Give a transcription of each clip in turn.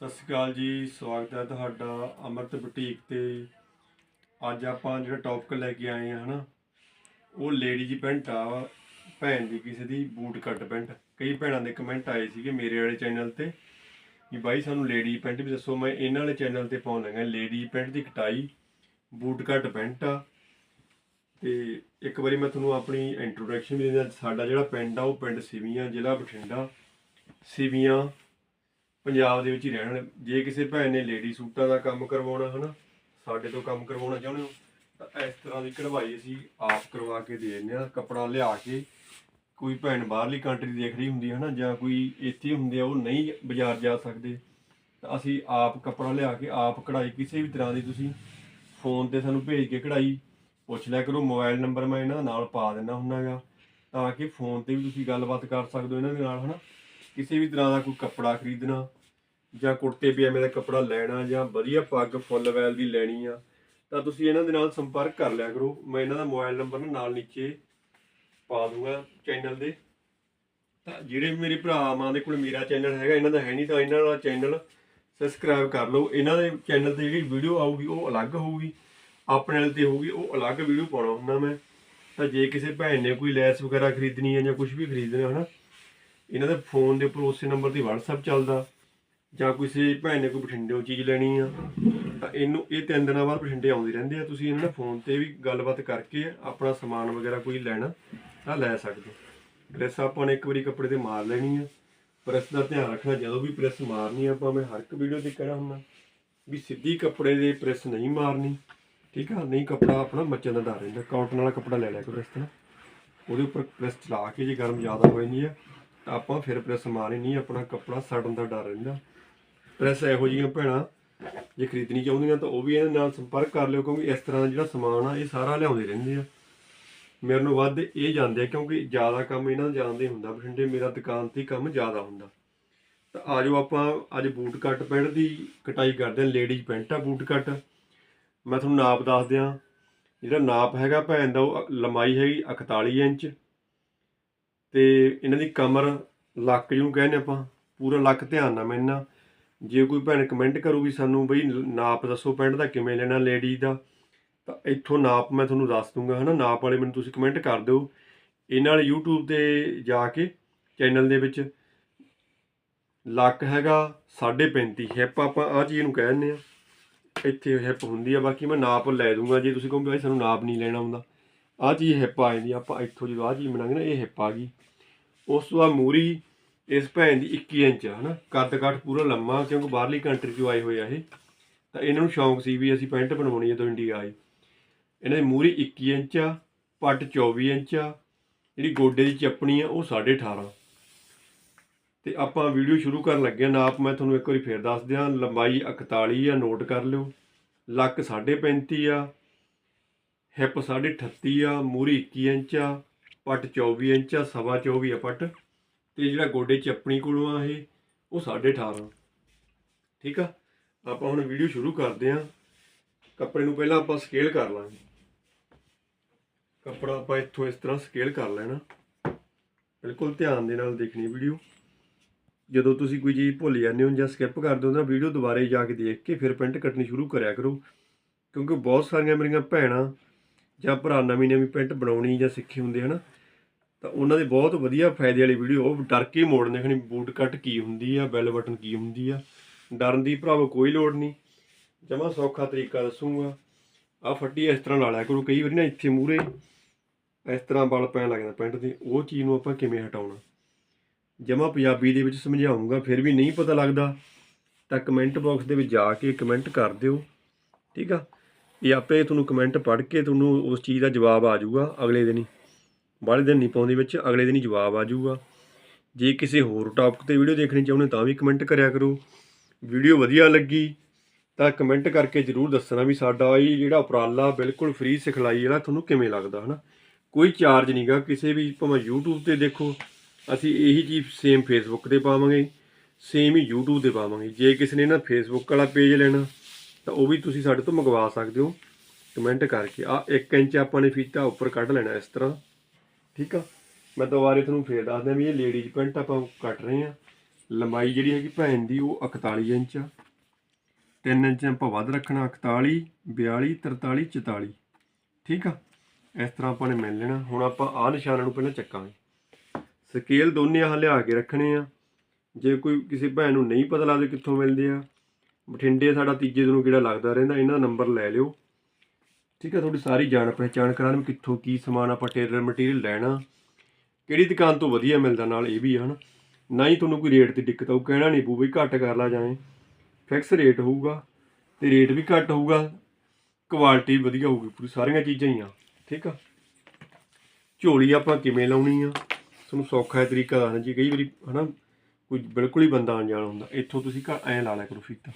ਸਤਿ ਸ਼੍ਰੀ ਅਕਾਲ ਜੀ, ਸਵਾਗਤ ਹੈ ਤੁਹਾਡਾ ਅਮਰਤ ਬੁਟੀਕ ਤੇ। ਅੱਜ ਆਪਾਂ ਜਿਹੜਾ ਟੌਪਿਕ ਲੈ ਕੇ ਆਏ ਆ ਹਨਾ, ਉਹ ਲੇਡੀ ਦੀ ਪੈਂਟ ਆ, ਭੈਣ ਦੀ ਕਿਸੇ ਦੀ ਬੂਟ ਕੱਟ ਪੈਂਟ। ਕਈ ਭੈਣਾਂ ਦੇ ਕਮੈਂਟ ਆਏ ਸੀਗੇ ਮੇਰੇ ਵਾਲੇ ਚੈਨਲ ਤੇ, ਵੀ ਬਾਈ ਸਾਨੂੰ ਲੇਡੀ ਪੈਂਟ ਵੀ ਦੱਸੋ, ਮੈਂ ਇਹਨਾਂ ਵਾਲੇ ਚੈਨਲ ਤੇ ਪਾਉਣ ਲੱਗਾ ਲੇਡੀ ਪੈਂਟ ਦੀ ਕਟਾਈ, ਬੂਟ ਕੱਟ ਪੈਂਟ ਆ। ਤੇ ਇੱਕ ਵਾਰੀ ਮੈਂ ਤੁਹਾਨੂੰ ਆਪਣੀ ਇੰਟਰੋਡਕਸ਼ਨ ਵੀ ਦਿੰਦਾ, ਸਾਡਾ ਜਿਹੜਾ ਪਿੰਡ ਆ, ਉਹ ਪਿੰਡ ਸਿਵੀਆਂ, ਜ਼ਿਲ੍ਹਾ ਬਠਿੰਡਾ। ਸਿਵੀਆਂ ਪੰਜਾਬ ਦੇ ਵਿੱਚ ਹੀ ਰਹਿਣ ਵਾਲੇ। ਜੇ ਕਿਸੇ ਭੈਣ ਨੇ ਲੇਡੀ ਸੂਟਾਂ ਦਾ ਕੰਮ ਕਰਵਾਉਣਾ ਹਨਾ, ਸਾਡੇ ਤੋਂ ਕੰਮ ਕਰਵਾਉਣਾ ਚਾਹੁੰਦੇ ਹੋ, ਤਾਂ ਇਸ ਤਰ੍ਹਾਂ ਦੀ ਕਢਵਾਈ ਅਸੀਂ ਆਪ ਕਰਵਾ ਕੇ ਦੇ ਦਿੰਦੇ ਆ ਕੱਪੜਾ ਲਿਆ ਕੇ ਕੋਈ ਭੈਣ ਬਾਹਰਲੀ ਕੰਟਰੀ ਦੇਖ ਰਹੀ ਹੁੰਦੀ ਹੈ ਨਾ ਜਾਂ ਕੋਈ ਇੱਥੇ ਹੁੰਦੇ ਆ, ਉਹ ਨਹੀਂ ਬਾਜ਼ਾਰ ਜਾ ਸਕਦੇ, ਤਾਂ ਅਸੀਂ ਆਪ ਕੱਪੜਾ ਲਿਆ ਕੇ ਆਪ ਕਢਾਈ, ਕਿਸੇ ਵੀ ਤਰ੍ਹਾਂ ਦੀ ਤੁਸੀਂ ਫੋਨ ਤੇ ਸਾਨੂੰ ਭੇਜ ਕੇ ਕਢਾਈ, ਪੁੱਛ ਲਿਆ ਕਰੋ ਮੋਬਾਈਲ ਨੰਬਰ ਮੈਂ ਇਹਨਾਂ ਨਾਲ ਪਾ ਦਿੰਦਾ ਹੁੰਨਾਗਾ ਤਾਂ ਕਿ ਫੋਨ ਤੇ ਵੀ ਤੁਸੀਂ ਗੱਲਬਾਤ ਕਰ ਸਕਦੇ ਹੋ ਇਹਨਾਂ ਦੇ ਨਾਲ ਹਨਾ, ਕਿਸੇ ਵੀ ਤਰ੍ਹਾਂ ਦਾ ਕੋਈ ਕੱਪੜਾ ਖਰੀਦਣਾ ਜਾਂ ਕੁੜਤੇ ਪਜਾਮੇ ਦਾ ਕੱਪੜਾ ਲੈਣਾ ਜਾਂ ਵਧੀਆ ਪੱਗ ਫੁੱਲ ਵੈਲ ਦੀ ਲੈਣੀ ਆ, ਤਾਂ ਤੁਸੀਂ ਇਹਨਾਂ ਦੇ ਨਾਲ ਸੰਪਰਕ ਕਰ ਲਿਆ ਕਰੋ। ਮੈਂ ਇਹਨਾਂ ਦਾ ਮੋਬਾਈਲ ਨੰਬਰ ਨਾ ਨਾਲ ਨੀਚੇ ਪਾ ਦੂੰਗਾ ਚੈਨਲ ਦੇ। ਤਾਂ ਜਿਹੜੇ ਮੇਰੇ ਭਰਾ ਮਾਂ ਦੇ ਕੋਲ ਮੇਰਾ ਚੈਨਲ ਹੈਗਾ, ਇਹਨਾਂ ਦਾ ਹੈ ਨਹੀਂ ਤਾਂ ਇਹਨਾਂ ਦਾ ਚੈਨਲ ਸਬਸਕ੍ਰਾਈਬ ਕਰ ਲਓ। ਇਹਨਾਂ ਦੇ ਚੈਨਲ ਤੇ ਜਿਹੜੀ ਵੀਡੀਓ ਆਊਗੀ, ਉਹ ਅਲੱਗ ਹੋਊਗੀ। ਆਪਣੇ ਵਾਲੇ ਤੇ ਹੋਊਗੀ, ਉਹ ਅਲੱਗ ਵੀਡੀਓ ਪਾਉਣਾ ਹੁੰਦਾ ਮੈਂ। ਤਾਂ ਜੇ ਕਿਸੇ ਭੈਣ ਨੇ ਕੋਈ ਲੈਸ ਵਗੈਰਾ ਖਰੀਦਣੀ ਹੈ ਜਾਂ ਕੁਝ ਵੀ ਖਰੀਦਣਾ ਹੈ ਹਨਾ। ਇਹਨਾਂ ਦੇ ਫੋਨ ਦੇ ਉੱਪਰ ਉਸੇ ਨੰਬਰ ਤੇ WhatsApp ਚੱਲਦਾ। ਜਾਂ ਕਿਸੇ ਭੈਣ ਨੇ ਕੋਈ ਬਠਿੰਡੇੋਂ ਚੀਜ਼ ਲੈਣੀ ਆ, ਤਾਂ ਇਹਨੂੰ ਇਹ ਤਿੰਨ ਦਿਨਾਂ ਬਾਅਦ ਬਠਿੰਡੇ ਆਉਂਦੇ ਰਹਿੰਦੇ ਆ। ਤੁਸੀਂ ਇਹਨਾਂ ਨਾਲ ਫੋਨ ਤੇ ਵੀ ਗੱਲਬਾਤ ਕਰਕੇ ਆਪਣਾ ਸਮਾਨ ਵਗੈਰਾ ਕੋਈ ਲੈਣਾ ਤਾਂ ਲੈ ਸਕਦੇ ਹੋ। ਪ੍ਰੈਸ ਆਪਾਂ ਨੇ ਇੱਕ ਵਾਰੀ ਕੱਪੜੇ ਤੇ ਮਾਰ ਲੈਣੀ ਆ। ਪ੍ਰੈਸ ਦਾ ਧਿਆਨ ਰੱਖਣਾ, ਜਦੋਂ ਵੀ ਪ੍ਰੈਸ ਮਾਰਨੀ ਆਪਾਂ ਮੈਂ ਹਰ ਇੱਕ ਵੀਡੀਓ ਤੇ ਕਹਿਣਾ ਹੁੰਦਾ ਵੀ ਸਿੱਧੀ ਕੱਪੜੇ ਦੇ ਪ੍ਰੈਸ ਨਹੀਂ ਮਾਰਨੀ, ਠੀਕ ਆ? ਨਹੀਂ ਕੱਪੜਾ ਆਪਣਾ ਮੱਚਣ ਦਾ ਡਰ ਰਹਿੰਦਾ ਕਾਟਨ ਵਾਲਾ ਕੱਪੜਾ ਲੈ ਲਿਆ ਕਰੋ ਇਸ ਤਰ੍ਹਾਂ। ਉਹਦੇ ਉੱਪਰ ਪ੍ਰੈਸ ਚਲਾ ਕੇ ਜੇ ਗਰਮ ਜ਼ਿਆਦਾ ਹੋ ਜਾਂਦੀ ਆ, ਤਾਂ ਆਪਾਂ ਫਿਰ ਪ੍ਰੈਸ ਮਾਰਨੀ ਨਹੀਂ, ਆਪਣਾ ਕੱਪੜਾ ਸੜਨ ਦਾ ਡਰ ਰਹਿੰਦਾ। ਪ੍ਰੈਸ ਇਹੋ ਜਿਹੀਆਂ ਭੈਣਾਂ ਜੇ ਖਰੀਦਣੀ ਚਾਹੁੰਦੀਆਂ ਤਾਂ ਉਹ ਵੀ ਇਹਨਾਂ ਨਾਲ ਸੰਪਰਕ ਕਰ ਲਿਓ ਕਿਉਂਕਿ ਇਸ ਤਰ੍ਹਾਂ ਦਾ ਜਿਹੜਾ ਸਮਾਨ ਆ, ਇਹ ਸਾਰਾ ਲਿਆਉਂਦੇ ਰਹਿੰਦੇ ਆ। ਮੇਰੇ ਨੂੰ ਵੱਧ ਇਹ ਜਾਂਦੇ ਆ ਕਿਉਂਕਿ ਜ਼ਿਆਦਾ ਕੰਮ ਇਹਨਾਂ ਦਾ ਜਾਣਦੇ ਹੁੰਦਾ ਬਠਿੰਡੇ, ਮੇਰਾ ਦੁਕਾਨ ਤੇ ਕੰਮ ਜ਼ਿਆਦਾ ਹੁੰਦਾ। ਤਾਂ ਆਜੋ ਆਪਾਂ, ਅੱਜ ਬੂਟ ਕੱਟ ਪੈਂਟ ਦੀ ਕਟਾਈ ਕਰਦੇ ਹਾਂ ਲੇਡੀਜ਼ ਪੈਂਟ ਆ ਬੂਟ ਕੱਟ। ਮੈਂ ਤੁਹਾਨੂੰ ਨਾਪ ਦੱਸ ਦਿਆਂ, ਜਿਹੜਾ ਨਾਪ ਹੈਗਾ ਭੈਣ ਦਾ, ਉਹ ਲੰਬਾਈ ਹੈਗੀ 41 ਇੰਚ। ਤੇ ਇਹਨਾਂ ਦੀ ਕਮਰ ਲੱਕ ਜਿਹਨੂੰ ਕਹਿੰਦੇ ਆਪਾਂ, ਪੂਰਾ ਲੱਕ ਧਿਆਨ ਨਾਲ ਮੈਨਾਂ ਜੇ ਕੋਈ ਭੈਣ ਕਮੈਂਟ ਕਰੂਗੀ ਸਾਨੂੰ ਬਈ ਨਾਪ ਦੱਸੋ ਪੈਂਟ ਦਾ ਕਿਵੇਂ ਲੈਣਾ ਲੇਡੀ ਦਾ, ਤਾਂ ਇੱਥੋਂ ਨਾਪ ਮੈਂ ਤੁਹਾਨੂੰ ਦੱਸ ਦੂੰਗਾ, ਹਨਾ? ਨਾਪ ਵਾਲੇ ਮੈਨੂੰ ਤੁਸੀਂ ਕਮੈਂਟ ਕਰ ਦਿਓ। ਇਹਨਾਂ ਵਾਲੇ YouTube ਤੇ ਜਾ ਕੇ ਚੈਨਲ ਦੇ ਵਿੱਚ ਲੱਕ ਹੈਗਾ 35.5 ਹਿੱਪ ਆਪਾਂ ਆ ਚੀਜ਼ ਨੂੰ ਕਹਿ ਦਿੰਦੇ ਆ। ਇੱਥੇ ਹਿੱਪ ਹੁੰਦੀ ਆ, ਬਾਕੀ ਮੈਂ ਨਾਪ ਲੈ ਦੂੰਗਾ। ਜੇ ਤੁਸੀਂ ਕਹੋਗੇ ਭਾਈ ਸਾਨੂੰ ਨਾਪ ਨਹੀਂ ਲੈਣਾ ਹੁੰਦਾ ਆ ਚੀਜ਼ ਹਿੱਪ ਆ ਜਾਂਦੀ ਆਪਾਂ ਇੱਥੋਂ ਜਦੋਂ ਆ ਚੀਜ਼ ਬਣਾਂਗੇ ਨਾ, ਇਹ ਹਿੱਪ ਆ ਗਈ। ਉਸ ਤੋਂ ਬਾਅਦ ਮੂਰੀ ਇਸ ਭੈਣ ਦੀ 21 ਇੰਚ ਆ, ਹਨਾ? ਕੱਦ ਕੱਟ ਪੂਰਾ ਲੰਮਾ, ਕਿਉਂਕਿ ਬਾਹਰਲੀ ਕੰਟਰੀ ਚੋਂ ਆਏ ਹੋਏ ਆ ਇਹ। ਤਾਂ ਇਹਨਾਂ ਨੂੰ ਸ਼ੌਂਕ ਸੀ ਵੀ ਅਸੀਂ ਪੈਂਟ ਬਣਵਾਉਣੀ ਜਦੋਂ ਇੰਡੀਆ ਆਏ। ਇਹਨਾਂ ਦੀ ਮੂਰੀ 21 ਇੰਚ ਆ, ਪੱਟ 24 ਇੰਚ ਆ, ਜਿਹੜੀ ਗੋਡੇ ਦੀ ਚੱਪਣੀ ਆ, ਉਹ 18.5 ਤੇ ਆਪਾਂ ਵੀਡੀਓ ਸ਼ੁਰੂ ਕਰਨ ਲੱਗੇ ਹਾਂ ਨਾਪ ਮੈਂ ਤੁਹਾਨੂੰ ਇੱਕ ਵਾਰੀ ਫੇਰ ਦੱਸ ਦਿਆਂ। ਲੰਬਾਈ 41 ਆ, ਨੋਟ ਕਰ ਲਿਓ। ਲੱਕ 35.5 ਆ, ਹਿੱਪ 38 ਆ ਮੂਰੀ 21 ਇੰਚ ਆ, ਪੱਟ 24 ਇੰਚ ਆ, ਸਵਾ 24 ਆ ਪੱਟ। ਤੇ ਜਿਹੜਾ ਗੋਡੇ ਚੱਪਣੀ ਕੋਲੋਂ ਆ ਇਹ, ਉਹ 18.5 ਠੀਕ ਆ? ਆਪਾਂ ਹੁਣ ਵੀਡੀਓ ਸ਼ੁਰੂ ਕਰਦੇ ਹਾਂ ਕੱਪੜੇ ਨੂੰ ਪਹਿਲਾਂ ਆਪਾਂ ਸਕੇਲ ਕਰ ਲਾਂਗੇ। ਕੱਪੜਾ ਆਪਾਂ ਇੱਥੋਂ ਇਸ ਤਰ੍ਹਾਂ ਸਕੇਲ ਕਰ ਲੈਣਾ। ਬਿਲਕੁਲ ਧਿਆਨ ਦੇ ਨਾਲ ਦੇਖਣੀ ਵੀਡੀਓ ਜਦੋਂ ਤੁਸੀਂ ਕੋਈ ਚੀਜ਼ ਭੁੱਲ ਜਾਂਦੇ ਹੋ ਜਾਂ ਸਕਿਪ ਕਰਦੇ ਹੋ ਤਾਂ ਵੀਡੀਓ ਦੁਬਾਰੇ ਜਾ ਕੇ ਦੇਖ ਕੇ ਫਿਰ ਪੈਂਟ ਕੱਟਣੀ ਸ਼ੁਰੂ ਕਰਿਆ ਕਰੋ। ਕਿਉਂਕਿ ਬਹੁਤ ਸਾਰੀਆਂ ਮੇਰੀਆਂ ਭੈਣਾਂ ਜਾਂ ਭਰਾ ਨਵੀਂ ਨਵੀਂ ਪੈਂਟ ਬਣਾਉਣੀ ਜਾਂ ਸਿੱਖੀ ਹੁੰਦੇ ਹਨ ਤਾਂ ਉਹਨਾਂ ਦੇ ਬਹੁਤ ਵਧੀਆ ਫਾਇਦੇ ਵਾਲੀ ਵੀਡੀਓ ਉਹ ਡਰ ਕੇ ਮੋੜਨੇ ਖਣੀ ਬੂਟ ਕੱਟ ਕੀ ਹੁੰਦੀ ਆ ਬੈਲ ਬਟਨ ਕੀ ਹੁੰਦੀ ਆ। ਡਰਨ ਦੀ ਭਰਾਵੋ ਕੋਈ ਲੋੜ ਨਹੀਂ। ਜਮਾ ਸੌਖਾ ਤਰੀਕਾ ਦੱਸੂਗਾ। ਆ ਫੱਟੀ ਇਸ ਤਰ੍ਹਾਂ ਲਾ ਲਿਆ ਕਰੋ, ਕਈ ਵਾਰੀ ਨਾ ਇੱਥੇ ਮੂਰੇ ਇਸ ਤਰ੍ਹਾਂ ਬਲ ਪੈਣ ਲੱਗਦਾ ਪੈਂਟ ਦੇ, ਉਹ ਚੀਜ਼ ਨੂੰ ਆਪਾਂ ਕਿਵੇਂ ਹਟਾਉਣਾ। ਜਮਾ ਪੰਜਾਬੀ ਦੇ ਵਿੱਚ ਸਮਝਾਉਂਗਾ, ਫਿਰ ਵੀ ਨਹੀਂ ਪਤਾ ਲੱਗਦਾ। ਤਾਂ ਕਮੈਂਟ ਬਾਕਸ ਦੇ ਵਿੱਚ ਜਾ ਕੇ ਕਮੈਂਟ ਕਰ ਦਿਓ। ਠੀਕ ਆ? ਇਹ ਆਪੇ ਤੁਹਾਨੂੰ ਕਮੈਂਟ ਪੜ੍ਹ ਕੇ ਤੁਹਾਨੂੰ ਉਸ ਚੀਜ਼ ਦਾ ਜਵਾਬ ਆ ਜਾਊਗਾ ਅਗਲੇ ਦਿਨ। ਹੀ ਬਾਹਲੇ ਦਿਨ ਨਹੀਂ ਪਾਉਂਦੇ ਵਿੱਚ, ਅਗਲੇ ਦਿਨ ਹੀ ਜਵਾਬ ਆ ਜਾਊਗਾ। ਜੇ ਕਿਸੇ ਹੋਰ ਟੌਪਿਕ ਤੇ ਵੀਡੀਓ ਦੇਖਣੀ ਚਾਹੁੰਦੇ ਤਾਂ ਵੀ ਕਮੈਂਟ ਕਰਿਆ ਕਰੋ। ਵੀਡੀਓ ਵਧੀਆ ਲੱਗੀ ਤਾਂ ਕਮੈਂਟ ਕਰਕੇ ਜਰੂਰ ਦੱਸਣਾ ਵੀ ਸਾਡਾ ਇਹ ਜਿਹੜਾ ਉਪਰਾਲਾ ਬਿਲਕੁਲ ਫ੍ਰੀ ਸਿਖਲਾਈ ਜਿਹੜਾ ਤੁਹਾਨੂੰ ਕਿਵੇਂ ਲੱਗਦਾ, ਹਨਾ? ਕੋਈ ਚਾਰਜ ਨਹੀਂਗਾ ਕਿਸੇ ਵੀ ਭਾਵੇਂ YouTube ਤੇ ਦੇਖੋ, ਅਸੀਂ ਇਹੀ ਚੀਜ਼ ਸੇਮ Facebook ਤੇ ਪਾਵਾਂਗੇ ਸੇਮ ਹੀ YouTube ਤੇ ਪਾਵਾਂਗੇ। ਜੇ ਕਿਸੇ ਨੇ ਨਾ Facebook ਵਾਲਾ ਪੇਜ ਲੈਣਾ, ਤਾਂ ਉਹ ਵੀ ਤੁਸੀਂ ਸਾਡੇ ਤੋਂ ਮੰਗਵਾ ਸਕਦੇ ਹੋ। ਕਮੈਂਟ ਕਰਕੇ। ਆ 1 ਇੰਚ ਆਪਾਂ ਨੇ ਫੀਤਾ ਉੱਪਰ ਕੱਢ ਲੈਣਾ ਇਸ ਤਰ੍ਹਾਂ। ਠੀਕ ਆ? ਮੈਂ ਦੁਬਾਰੇ ਤੁਹਾਨੂੰ ਫੇਰ ਦੱਸ ਦਿਆਂ ਵੀ ਇਹ ਲੇਡੀਜ਼ ਪੈਂਟ ਆਪਾਂ ਕੱਟ ਰਹੇ ਆ। ਲੰਬਾਈ ਜਿਹੜੀ ਹੈਗੀ ਭੈਣ ਦੀ ਉਹ 41 ਇੰਚ ਆ। 3 ਇੰਚ ਆਪਾਂ ਵੱਧ ਰੱਖਣਾ 41 42 43 44 ਠੀਕ ਆ? ਇਸ ਤਰ੍ਹਾਂ ਆਪਾਂ ਨੇ ਮਿਲ ਲੈਣਾ। ਹੁਣ ਆਪਾਂ ਆਹ ਨਿਸ਼ਾਨਾਂ ਨੂੰ ਪਹਿਲਾਂ ਚੱਕਾਂਗੇ। ਸਕੇਲ ਦੋਨੇ ਆਹ ਲਿਆ ਕੇ ਰੱਖਣੇ ਆ। ਜੇ ਕੋਈ ਕਿਸੇ ਭੈਣ ਨੂੰ ਨਹੀਂ ਪਤਾ ਲੱਗਦਾ ਕਿੱਥੋਂ ਮਿਲਦੇ ਆ, ਬਠਿੰਡੇ ਸਾਡਾ ਤੀਜੇ ਦਿਨੋਂ ਕਿਹੜਾ ਲੱਗਦਾ ਰਹਿੰਦਾ, ਇਹਨਾਂ ਦਾ ਨੰਬਰ ਲੈ ਲਿਓ। ਠੀਕ ਆ ਤੁਹਾਡੀ ਸਾਰੀ ਜਾਣ ਪਹਿਚਾਣ ਕਰਾਂ ਵੀ ਕਿੱਥੋਂ ਕੀ ਸਮਾਨ ਆਪਾਂ ਟੇਲਰ ਮਟੀਰੀਅਲ ਲੈਣਾ। ਕਿਹੜੀ ਦੁਕਾਨ ਤੋਂ ਵਧੀਆ ਮਿਲਦਾ ਨਾਲ ਇਹ ਵੀ ਆ, ਹਨਾ। ਨਾ ਹੀ ਤੁਹਾਨੂੰ ਕੋਈ ਰੇਟ ਦੀ ਦਿੱਕਤ ਆਊ, ਕਹਿਣਾ ਨਹੀਂ ਪਊ ਵੀ ਘੱਟ ਕਰ ਲਾ ਜਾਵੇਂ ਫਿਕਸ ਰੇਟ ਹੋਊਗਾ ਤੇ ਰੇਟ ਵੀ ਘੱਟ ਹੋਊਗਾ ਕੁਆਲਿਟੀ ਵਧੀਆ ਹੋਊਗੀ, ਪੂਰੀ ਸਾਰੀਆਂ ਚੀਜ਼ਾਂ ਹੀ ਆ, ਠੀਕ ਆ। ਝੋਲੀ ਆਪਾਂ ਕਿਵੇਂ ਲਾਉਣੀ ਆ, ਤੁਹਾਨੂੰ ਸੌਖਾ ਹੈ ਤਰੀਕਾ ਦੱਸਣਾ ਜੀ, ਕਈ ਵਾਰੀ, ਹਨਾ, ਕੋਈ ਬਿਲਕੁਲ ਹੀ ਬੰਦਾ ਅਣਜਾਣ ਹੁੰਦਾ, ਇੱਥੋਂ ਤੁਸੀਂ ਘਰ ਐਂ ਲਾ ਲਿਆ ਕਰੋ ਫੀਤਾ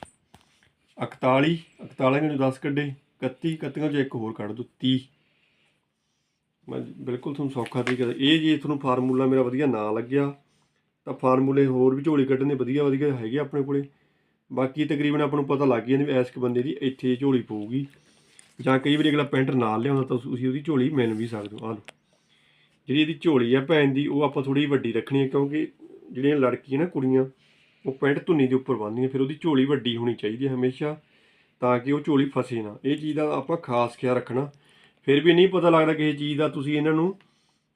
41 41 ਨੂੰ 10 ਕੱਢੇ। 31 31 ਚੋਂ ਇੱਕ ਹੋਰ ਕੱਢ ਦੋ 30 ਮੈਂ ਬਿਲਕੁਲ ਤੁਹਾਨੂੰ ਸੌਖਾ ਤਰੀਕਾ ਇਹ ਜੇ ਤੁਹਾਨੂੰ ਫਾਰਮੂਲਾ ਮੇਰਾ ਵਧੀਆ ਨਾ ਲੱਗਿਆ, ਤਾਂ ਫਾਰਮੂਲੇ ਹੋਰ ਵੀ ਝੋਲੀ ਕੱਢਣ ਦੇ ਵਧੀਆ ਵਧੀਆ ਹੈਗੇ ਆਪਣੇ ਕੋਲੇ। ਬਾਕੀ ਤਕਰੀਬਨ ਆਪਾਂ ਨੂੰ ਪਤਾ ਲੱਗ ਗਿਆ ਵੀ ਐਸ ਬੰਦੇ ਦੀ ਇੱਥੇ ਝੋਲੀ ਪਊਗੀ। ਜਾਂ ਕਈ ਵਾਰੀ ਅਗਲਾ ਪੈਂਟ ਨਾਲ ਲਿਆਉਂਦਾ ਤਾਂ ਤੁਸੀਂ ਉਹਦੀ ਝੋਲੀ ਮਿਲ ਵੀ ਸਕਦੇ ਹੋ। ਆਹ ਲਓ। ਜਿਹੜੀ ਇਹਦੀ ਝੋਲੀ ਆ ਭੈਣ ਦੀ, ਉਹ ਆਪਾਂ ਥੋੜੀ ਵੱਡੀ ਰੱਖਣੀ ਹੈ ਕਿਉਂਕਿ ਜਿਹੜੀਆਂ ਲੜਕੀਆਂ ਨਾ ਕੁੜੀਆਂ, ਉਹ ਪੈਂਟ ਧੁੰਨੀ ਦੇ ਉੱਪਰ ਬੰਨ੍ਹਦੀਆਂ, ਫਿਰ ਉਹਦੀ ਝੋਲੀ ਵੱਡੀ ਹੋਣੀ ਚਾਹੀਦੀ ਹੈ ਹਮੇਸ਼ਾ। ਤਾਂ ਕਿ ਉਹ ਝੋਲੀ ਫਸੇ ਨਾ। ਇਹ ਚੀਜ਼ ਦਾ ਆਪਾਂ ਖਾਸ ਖਿਆਲ ਰੱਖਣਾ। ਫਿਰ ਵੀ ਨਹੀਂ ਪਤਾ ਲੱਗਦਾ ਕਿਸੇ ਚੀਜ਼ ਦਾ ਤੁਸੀਂ ਇਹਨਾਂ ਨੂੰ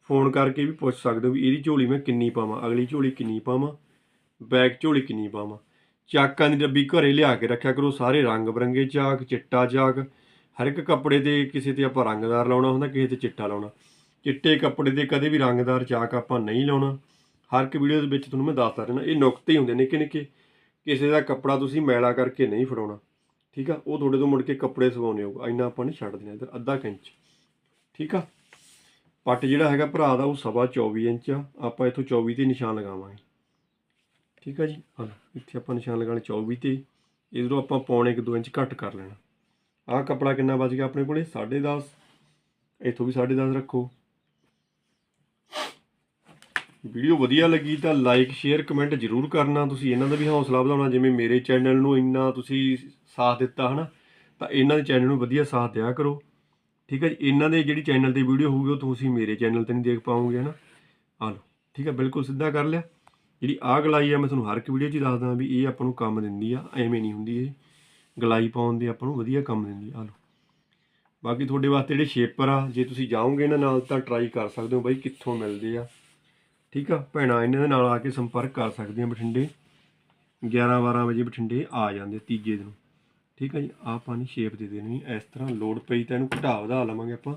ਫੋਨ ਕਰਕੇ ਵੀ ਪੁੱਛ ਸਕਦੇ ਹੋ ਵੀ ਇਹਦੀ ਝੋਲੀ ਮੈਂ ਕਿੰਨੀ ਪਾਵਾਂ, ਅਗਲੀ ਝੋਲੀ ਕਿੰਨੀ ਪਾਵਾਂ, ਬੈਕ ਝੋਲੀ ਕਿੰਨੀ ਪਾਵਾਂ। ਚਾਕਾਂ ਦੀ ਡੱਬੀ ਘਰੇ ਲਿਆ ਕੇ ਰੱਖਿਆ ਕਰੋ, ਸਾਰੇ ਰੰਗ ਬਰੰਗੇ ਚਾਕ, ਚਿੱਟਾ ਚਾਕ। ਹਰ ਇੱਕ ਕੱਪੜੇ ਤੇ ਕਿਸੇ ਤੇ ਆਪਾਂ ਰੰਗਦਾਰ ਲਾਉਣਾ ਹੁੰਦਾ, ਕਿਸੇ ਤੇ ਚਿੱਟਾ ਲਾਉਣਾ। ਚਿੱਟੇ ਕੱਪੜੇ ਤੇ ਕਦੇ ਵੀ ਰੰਗਦਾਰ ਚਾਕ ਆਪਾਂ ਨਹੀਂ ਲਾਉਣਾ। ਹਰ ਇੱਕ ਵੀਡੀਓ ਦੇ ਵਿੱਚ ਤੁਹਾਨੂੰ ਮੈਂ ਦੱਸਦਾ ਰਹਿਣਾ, ਇਹ ਨੁਕਤੇ ਹੀ ਹੁੰਦੇ ਨਿੱਕੇ ਨਿੱਕੇ ਕਿਸੇ ਦਾ ਕੱਪੜਾ ਤੁਸੀਂ ਮੈਲਾ ਕਰਕੇ ਨਹੀਂ ਫੜਾਉਣਾ। ਠੀਕ ਆ? ਉਹ ਤੁਹਾਡੇ ਤੋਂ ਮੁੜ ਕੇ ਕੱਪੜੇ ਸਵਾਉਣੇ ਹੋਊਗਾ ਇੰਨਾ ਆਪਾਂ ਨਹੀਂ ਛੱਡ ਦੇਣਾ ਇੱਧਰ, ਅੱਧਾ ਕੁ ਇੰਚ। ਠੀਕ ਆ? ਪੱਟ ਜਿਹੜਾ ਹੈਗਾ ਭਰਾ ਦਾ, ਉਹ ਸਵਾ 24 ਇੰਚ ਆ। ਆਪਾਂ ਇੱਥੋਂ 24 ਤੇ ਨਿਸ਼ਾਨ ਲਗਾਵਾਂਗੇ। ਠੀਕ ਆ ਜੀ? ਹਾਂ, ਇੱਥੇ ਆਪਾਂ ਨਿਸ਼ਾਨ ਲਗਾਣੇ 24 ਤੇ। ਇਧਰੋਂ ਆਪਾਂ ਪੌਣੇ 2 ਇੰਚ ਘੱਟ ਕਰ ਲੈਣਾ। ਆਹ ਕੱਪੜਾ ਕਿੰਨਾ ਬਚ ਗਿਆ ਆਪਣੇ ਕੋਲੇ? 10.5 ਇੱਥੋਂ ਵੀ 10.5 ਰੱਖੋ। ਵੀਡੀਓ ਵਧੀਆ ਲੱਗੀ ਤਾਂ ਲਾਈਕ, ਸ਼ੇਅਰ, ਕਮੈਂਟ ਜ਼ਰੂਰ ਕਰਨਾ। ਤੁਸੀਂ ਇਹਨਾਂ ਦਾ ਵੀ ਹੌਸਲਾ ਵਧਾਉਣਾ, ਜਿਵੇਂ ਮੇਰੇ ਚੈਨਲ ਨੂੰ ਇੰਨਾ ਤੁਸੀਂ ਸਾਥ ਦਿੱਤਾ, ਹਨਾ? ਤਾਂ ਇਹਨਾਂ ਦੇ ਚੈਨਲ ਨੂੰ ਵਧੀਆ ਸਾਥ ਦਿਆ ਕਰੋ। ਠੀਕ ਹੈ ਜੀ? ਇਹਨਾਂ ਦੇ ਜਿਹੜੀ ਚੈਨਲ ਤੇ ਵੀਡੀਓ ਹੋਊਗੀ, ਉਹ ਤੁਸੀਂ ਮੇਰੇ ਚੈਨਲ ਤੇ ਨਹੀਂ ਦੇਖ ਪਾਓਗੇ, ਹਨਾ? ਆ ਲਓ, ਠੀਕ ਹੈ? ਬਿਲਕੁਲ ਸਿੱਧਾ ਕਰ ਲਿਆ। ਜਿਹੜੀ ਆਹ ਗਲਾਈ ਆ, ਮੈਂ ਤੁਹਾਨੂੰ ਹਰ ਇੱਕ ਵੀਡੀਓ 'ਚ ਹੀ ਦੱਸਦਾ ਵੀ ਇਹ ਆਪਾਂ ਨੂੰ ਕੰਮ ਦਿੰਦੀ ਆ, ਐਵੇਂ ਨਹੀਂ ਹੁੰਦੀ ਇਹ। ਗਲਾਈ ਪਾਉਣ ਦੇ ਆਪਾਂ ਨੂੰ ਵਧੀਆ ਕੰਮ ਦਿੰਦੀ ਆ। ਲਓ। ਬਾਕੀ ਤੁਹਾਡੇ ਵਾਸਤੇ ਜਿਹੜੇ ਸ਼ੇਪਰ ਆ, ਜੇ ਤੁਸੀਂ ਜਾਓਗੇ ਇਹਨਾਂ ਨਾਲ, ਤਾਂ ਟਰਾਈ ਕਰ ਸਕਦੇ ਹੋ ਬਾਈ, ਕਿੱਥੋਂ ਮਿਲਦੇ ਆ। ਠੀਕ ਆ? ਭੈਣਾਂ, ਇਹਨਾਂ ਦੇ ਨਾਲ ਆ ਕੇ ਸੰਪਰਕ ਕਰ ਸਕਦੀਆਂ ਬਠਿੰਡੇ। 11 12 ਵਜੇ ਬਠਿੰਡੇ ਆ ਜਾਂਦੇ ਤੀਜੇ ਦਿਨ। ਠੀਕ ਆ ਜੀ ਆਹ ਪਾਣੀ ਸ਼ੇਪ ਦੇ ਦੇਣੀ, ਇਸ ਤਰ੍ਹਾਂ ਲੋਡ ਪਈ ਤਾਂ ਇਹਨੂੰ ਘਟਾ ਵਧਾ ਲਵਾਂਗੇ ਆਪਾਂ,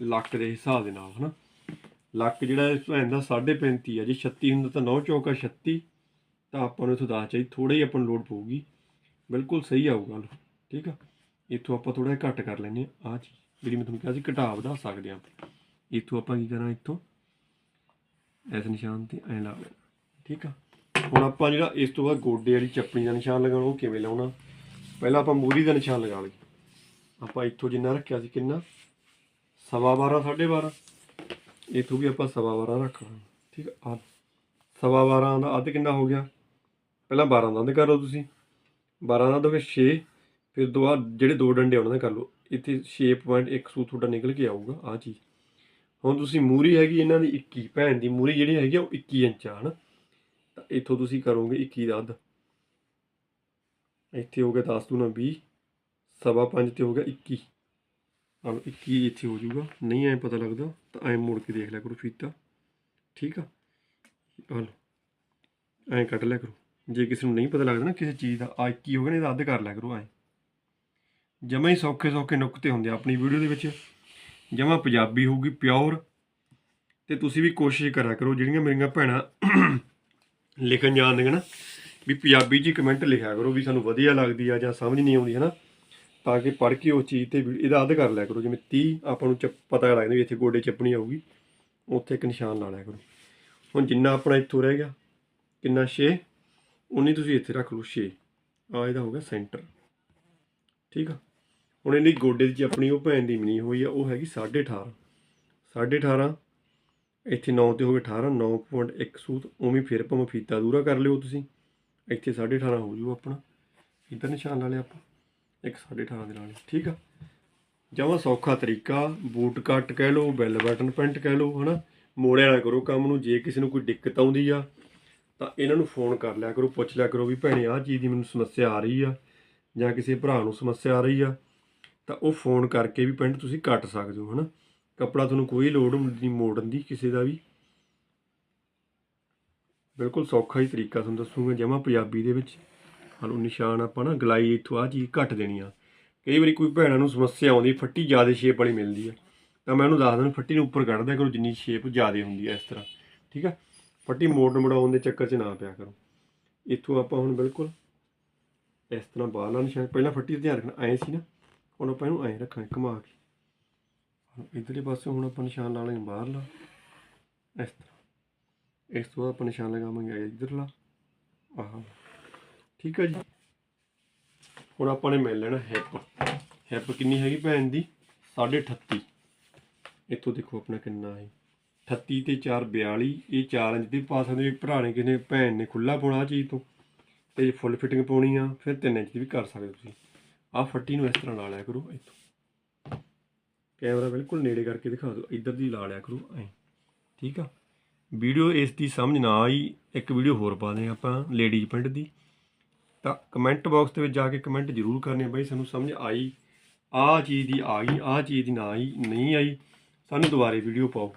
ਲੱਕ ਦੇ ਹਿਸਾਬ ਦੇ ਨਾਲ, ਹਨਾ। ਲੱਕ ਜਿਹੜਾ ਇਸ ਭੈਣ ਦਾ 35.5 ਆ ਜੇ 36 ਹੁੰਦਾ ਤਾਂ 9 ਚੌਕਾ 36 ਤਾਂ ਆਪਾਂ ਨੂੰ ਇਥੋਂ 10 ਚਾਹੀਦੀ ਥੋੜਾ ਹੀ ਆਪਾਂ ਨੂੰ ਲੋਡ ਪਊਗੀ। ਬਿਲਕੁਲ ਸਹੀ ਆਊਗਾ ਠੀਕ ਆ। ਇੱਥੋਂ ਆਪਾਂ ਥੋੜਾ ਜਿਹਾ ਘੱਟ ਕਰ ਲੈਂਦੇ ਆ ਆਹ ਚੀਜ਼, ਜਿਹੜੀ ਮੈਂ ਤੁਹਾਨੂੰ ਕਿਹਾ ਸੀ, ਘਟਾ ਵਧਾ ਸਕਦੇ ਆ ਇੱਥੋਂ ਆਪਾਂ ਕੀ ਕਰਾਂ, ਇੱਥੋਂ, ਇਸ ਨਿਸ਼ਾਨ ਤੇ ਐ ਲਾ ਲੈਣਾ, ਠੀਕ ਆ। ਹੁਣ ਆਪਾਂ ਜਿਹੜਾ ਇਸ ਤੋਂ ਬਾਅਦ ਗੋਡੇ ਵਾਲੀ ਚੱਪਣੀ ਦਾ ਨਿਸ਼ਾਨ ਲਗਾਉਣਾ, ਉਹ ਕਿਵੇਂ ਲਾਉਣਾ? ਪਹਿਲਾਂ ਆਪਾਂ ਮੂਰੀ ਦਾ ਨਿਸ਼ਾਨ ਲਗਾ ਲਈਏ। ਆਪਾਂ ਇੱਥੋਂ ਜਿੰਨਾ ਰੱਖਿਆ ਸੀ ਕਿੰਨਾ? ਸਵਾ 12 12.5 ਇੱਥੋਂ ਵੀ ਆਪਾਂ ਸਵਾ 12 ਰੱਖਣਾ ਠੀਕ ਆ? ਸਵਾ 12 ਦਾ ਅੱਧ ਕਿੰਨਾ ਹੋ ਗਿਆ? ਪਹਿਲਾਂ 12 ਦਾ ਅੱਧ ਕਰ ਲਓ ਤੁਸੀਂ। 12 ਦਾ ਅੱਧ ਹੋ ਗਿਆ 6 ਫਿਰ ਦੋ ਆ ਜਿਹੜੇ ਦੋ ਡੰਡੇ ਉਹਨਾਂ ਦਾ ਕਰ ਲਓ। ਇੱਥੇ 6.1 ਸੂ ਤੁਹਾਡਾ ਨਿਕਲ ਕੇ ਆਊਗਾ ਆ ਚੀਜ਼। ਹੁਣ ਤੁਸੀਂ ਮੂਰੀ ਹੈਗੀ ਇਹਨਾਂ ਦੀ 21 ਭੈਣ ਦੀ ਮੂਰੀ ਜਿਹੜੀ ਹੈਗੀ ਆ ਉਹ 21 ਇੰਚ ਆ, ਹਨਾ? ਤਾਂ ਇੱਥੋਂ ਤੁਸੀਂ ਕਰੋਗੇ 21 ਦਾ ਅੱਧ। ਇੱਥੇ ਹੋ ਗਿਆ 10 ਦੂਣਾ ਨਾ 20 ਸਵਾ 5 ਤੇ ਹੋ ਗਿਆ 21 ਆ ਲਓ 21 ਇੱਥੇ ਹੋ ਜਾਊਗਾ। ਨਹੀਂ ਐ ਪਤਾ ਲੱਗਦਾ, ਤਾਂ ਐ ਮੋੜ ਕੇ ਦੇਖ ਲਿਆ ਕਰੋ ਫੀਤਾ ਠੀਕ ਆ? ਆ ਲਓ, ਐ ਕੱਟ ਲਿਆ ਕਰੋ। ਜੇ ਕਿਸੇ ਨੂੰ ਨਹੀਂ ਪਤਾ ਲੱਗਦਾ ਨਾ ਕਿਸੇ ਚੀਜ਼ ਦਾ ਆ 21 ਹੋ ਗਿਆ ਨਹੀਂ ਤਾਂ ਅੱਧ ਕਰ ਲਿਆ ਕਰੋ ਐ। ਜਮਾ ਹੀ ਸੌਖੇ ਸੌਖੇ ਨੁਕਤੇ ਹੁੰਦੇ ਆਪਣੀ ਵੀਡੀਓ ਦੇ ਵਿੱਚ। ਜਮਾ ਪੰਜਾਬੀ ਹੋਊਗੀ ਪਿਓਰ। ਤੇ ਤੁਸੀਂ ਵੀ ਕੋਸ਼ਿਸ਼ ਕਰਿਆ ਕਰੋ, ਜਿਹੜੀਆਂ ਮੇਰੀਆਂ ਭੈਣਾਂ ਲਿਖਣ ਜਾਣਦੀਆਂ ਨਾ ਵੀ ਪੰਜਾਬੀ 'ਚ ਕਮੈਂਟ ਲਿਖਿਆ ਕਰੋ ਵੀ ਸਾਨੂੰ ਵਧੀਆ ਲੱਗਦੀ ਆ ਜਾਂ ਸਮਝ ਨਹੀਂ ਆਉਂਦੀ ਹੈ ਨਾ ਤਾਂ ਕਿ ਪੜ੍ਹ ਕੇ ਉਸ ਚੀਜ਼ ਤੇ ਵੀ- ਇਹਦਾ ਅੱਧ ਕਰ ਲਿਆ ਕਰੋ, ਜਿਵੇਂ 30 ਆਪਾਂ ਨੂੰ ਚੱਪ- ਪਤਾ ਲੱਗਦਾ ਵੀ ਇੱਥੇ ਗੋਡੇ ਚੱਪਣੀ ਆਊਗੀ, ਉੱਥੇ ਇੱਕ ਨਿਸ਼ਾਨ ਲਾ ਲਿਆ ਕਰੋ। ਹੁਣ ਜਿੰਨਾ ਆਪਣਾ ਇੱਥੋਂ ਰਹਿ ਗਿਆ, ਕਿੰਨਾ 6 ਉਨੀ ਤੁਸੀਂ ਇੱਥੇ ਰੱਖ ਲਓ 6 ਆ ਇਹਦਾ ਹੋ ਗਿਆ ਸੈਂਟਰ। ਠੀਕ ਆ? ਹੁਣ ਇਹਦੀ ਗੋਡੇ ਦੀ ਆਪਣੀ ਉਹ ਭੈਣ ਦੀ ਬਣੀ ਹੋਈ ਆ, ਉਹ ਹੈਗੀ 18.5 18.5 ਇੱਥੇ 9 ਤੇ ਹੋ ਗਿਆ 18 9.1 ਸੂਤ, ਉਵੇਂ ਫਿਰ ਭਾਵੇਂ ਫੀਤਾ ਦੂਰਾ ਕਰ ਲਿਓ ਤੁਸੀਂ। ਇੱਥੇ 18.5 ਹੋ ਜੂ ਆਪਣਾ। ਇੱਧਰ ਨਿਸ਼ਾਨ ਲਾ ਲਿਆ ਆਪਾਂ। ਇੱਕ 18.5 ਦੇ ਨਾਲ, ਠੀਕ ਆ? ਜਮਾਂ ਸੌਖਾ ਤਰੀਕਾ, ਬੂਟ ਕੱਟ ਕਹਿ ਲਓ ਬੈਲ ਬਟਨ ਪੈਂਟ ਕਹਿ ਲਓ, ਹਨਾ? ਮੋੜਿਆ ਨਾ ਕਰੋ ਕੰਮ ਨੂੰ, ਜੇ ਕਿਸੇ ਨੂੰ ਕੋਈ ਦਿੱਕਤ ਆਉਂਦੀ ਆ, ਤਾਂ ਇਹਨਾਂ ਨੂੰ ਫੋਨ ਕਰ ਲਿਆ ਕਰੋ, ਪੁੱਛ ਲਿਆ ਕਰੋ ਵੀ ਭੈਣੇ, ਆਹ ਚੀਜ਼ ਦੀ ਮੈਨੂੰ ਸਮੱਸਿਆ ਆ ਰਹੀ ਆ, ਜਾਂ ਕਿਸੇ ਭਰਾ ਨੂੰ ਸਮੱਸਿਆ ਆ ਰਹੀ ਆ, ਤਾਂ ਉਹ ਫੋਨ ਕਰਕੇ ਵੀ ਪੈਂਟ ਤੁਸੀਂ ਕੱਟ ਸਕਦੇ ਹੋ, ਹਨਾ? ਕੱਪੜਾ ਤੁਹਾਨੂੰ ਕੋਈ ਲੋੜ ਨਹੀਂ ਮੋੜਨ ਦੀ, ਕਿਸੇ ਦਾ ਵੀ। ਬਿਲਕੁਲ ਸੌਖਾ ਹੀ ਤਰੀਕਾ ਤੁਹਾਨੂੰ ਦੱਸੂਗਾ ਜਮਾ ਪੰਜਾਬੀ ਦੇ ਵਿੱਚ। ਹਾਲੋ ਨਿਸ਼ਾਨ ਆਪਾਂ ਨਾ ਗਲਾਈ ਇੱਥੋਂ ਆ ਚੀਜ਼ ਘੱਟ ਦੇਣੀ ਆ। ਕਈ ਵਾਰੀ ਕੋਈ ਭੈਣਾਂ ਨੂੰ ਸਮੱਸਿਆ ਆਉਂਦੀ, ਫੱਟੀ ਜ਼ਿਆਦਾ ਸ਼ੇਪ ਵਾਲੀ ਮਿਲਦੀ ਆ। ਤਾਂ ਮੈਂ ਉਹਨੂੰ ਦੱਸ ਦਿੰਦਾ, ਫੱਟੀ ਨੂੰ ਉੱਪਰ ਕੱਢ ਦਿਆ ਕਰੋ, ਜਿੰਨੀ ਸ਼ੇਪ ਜ਼ਿਆਦਾ ਹੁੰਦੀ ਆ ਇਸ ਤਰ੍ਹਾਂ। ਠੀਕ ਆ? ਫੱਟੀ ਮੋੜ ਮੜਾਉਣ ਦੇ ਚੱਕਰ 'ਚ ਨਾ ਪਿਆ ਕਰੋ। ਇੱਥੋਂ ਆਪਾਂ ਹੁਣ ਬਿਲਕੁਲ ਇਸ ਤਰ੍ਹਾਂ ਬਾਹਰਲਾ ਨਿਸ਼ਾਨ ਪਹਿਲਾਂ ਫੱਟੀ ਦਾ ਧਿਆਨ ਰੱਖਣਾ, ਐਂ ਸੀ ਨਾ। ਹੁਣ ਆਪਾਂ ਇਹਨੂੰ ਐਂ ਰੱਖਾਂਗੇ, ਘੁਮਾ ਕੇ। ਹੁਣ ਇਧਰਲੇ ਪਾਸੇ ਹੁਣ ਆਪਾਂ ਨਿਸ਼ਾਨ ਲਾ ਲਾਂਗੇ ਬਾਹਰਲਾ ਇਸ ਤਰ੍ਹਾਂ। ਇਸ ਤੋਂ ਬਾਅਦ ਆਪਾਂ ਨਿਸ਼ਾਨ ਲਗਾਵਾਂਗੇ ਇਧਰਲਾ। ਆਹ। ਠੀਕ ਹੈ ਜੀ। ਹੁਣ ਆਪਾਂ ਨੇ ਮਿਲ ਲੈਣਾ ਹਿੱਪ ਹਿੱਪ ਕਿੰਨੀ ਹੈਗੀ ਭੈਣ ਦੀ? 38 ਇੱਥੋਂ ਦੇਖੋ ਆਪਣਾ ਕਿੰਨਾ ਹੈ। 38 ਤੇ 4 42 ਇਹ 4 ਇੰਚ ਦੀ ਪਾ ਸਕਦੇ ਹੋ। ਭਰਾ ਨੇ ਕਿਨੇ ਭੈਣ ਨੇ ਖੁੱਲਾ ਪਾਉਣਾ ਆਹ ਚੀਜ਼ ਤੋਂ। ਤੇ ਜੇ ਫੁੱਲ ਫਿਟਿੰਗ ਪਾਉਣੀ ਆ, ਫਿਰ 3 ਇੰਚ ਦੀ ਵੀ ਕਰ ਸਕਦੇ ਤੁਸੀਂ। ਆਹ ਫੱਟੀ ਨੂੰ ਇਸ ਤਰ੍ਹਾਂ ਲਾ ਲਿਆ ਕਰੋ ਇੱਥੋਂ। ਕੈਮਰਾ ਬਿਲਕੁਲ ਨੇੜੇ ਕਰਕੇ ਦਿਖਾ ਦਿਓ। ਇੱਧਰ ਦੀ ਲਾ ਲਿਆ ਕਰੋ, ਐਂ। ਠੀਕ ਆ? ਵੀਡੀਓ ਇਸ ਦੀ ਸਮਝ ਨਾ ਆਈ, ਇੱਕ ਵੀਡੀਓ ਹੋਰ ਪਾ ਦੇ ਆਪਾਂ ਲੇਡੀਜ਼ ਪਿੰਡ ਦੀ। ਤਾਂ ਕਮੈਂਟ ਬਾਕਸ ਦੇ ਵਿੱਚ ਜਾ ਕੇ ਕਮੈਂਟ ਜ਼ਰੂਰ ਕਰਨੇ ਬਾਈ, ਸਾਨੂੰ ਸਮਝ ਆਈ, ਆਹ ਚੀਜ਼ ਦੀ ਆ ਗਈ, ਆਹ ਚੀਜ਼ ਦੀ ਨਾ ਆਈ, ਨਹੀਂ ਆਈ, ਸਾਨੂੰ ਦੁਬਾਰੇ ਵੀਡੀਓ ਪਾਓ।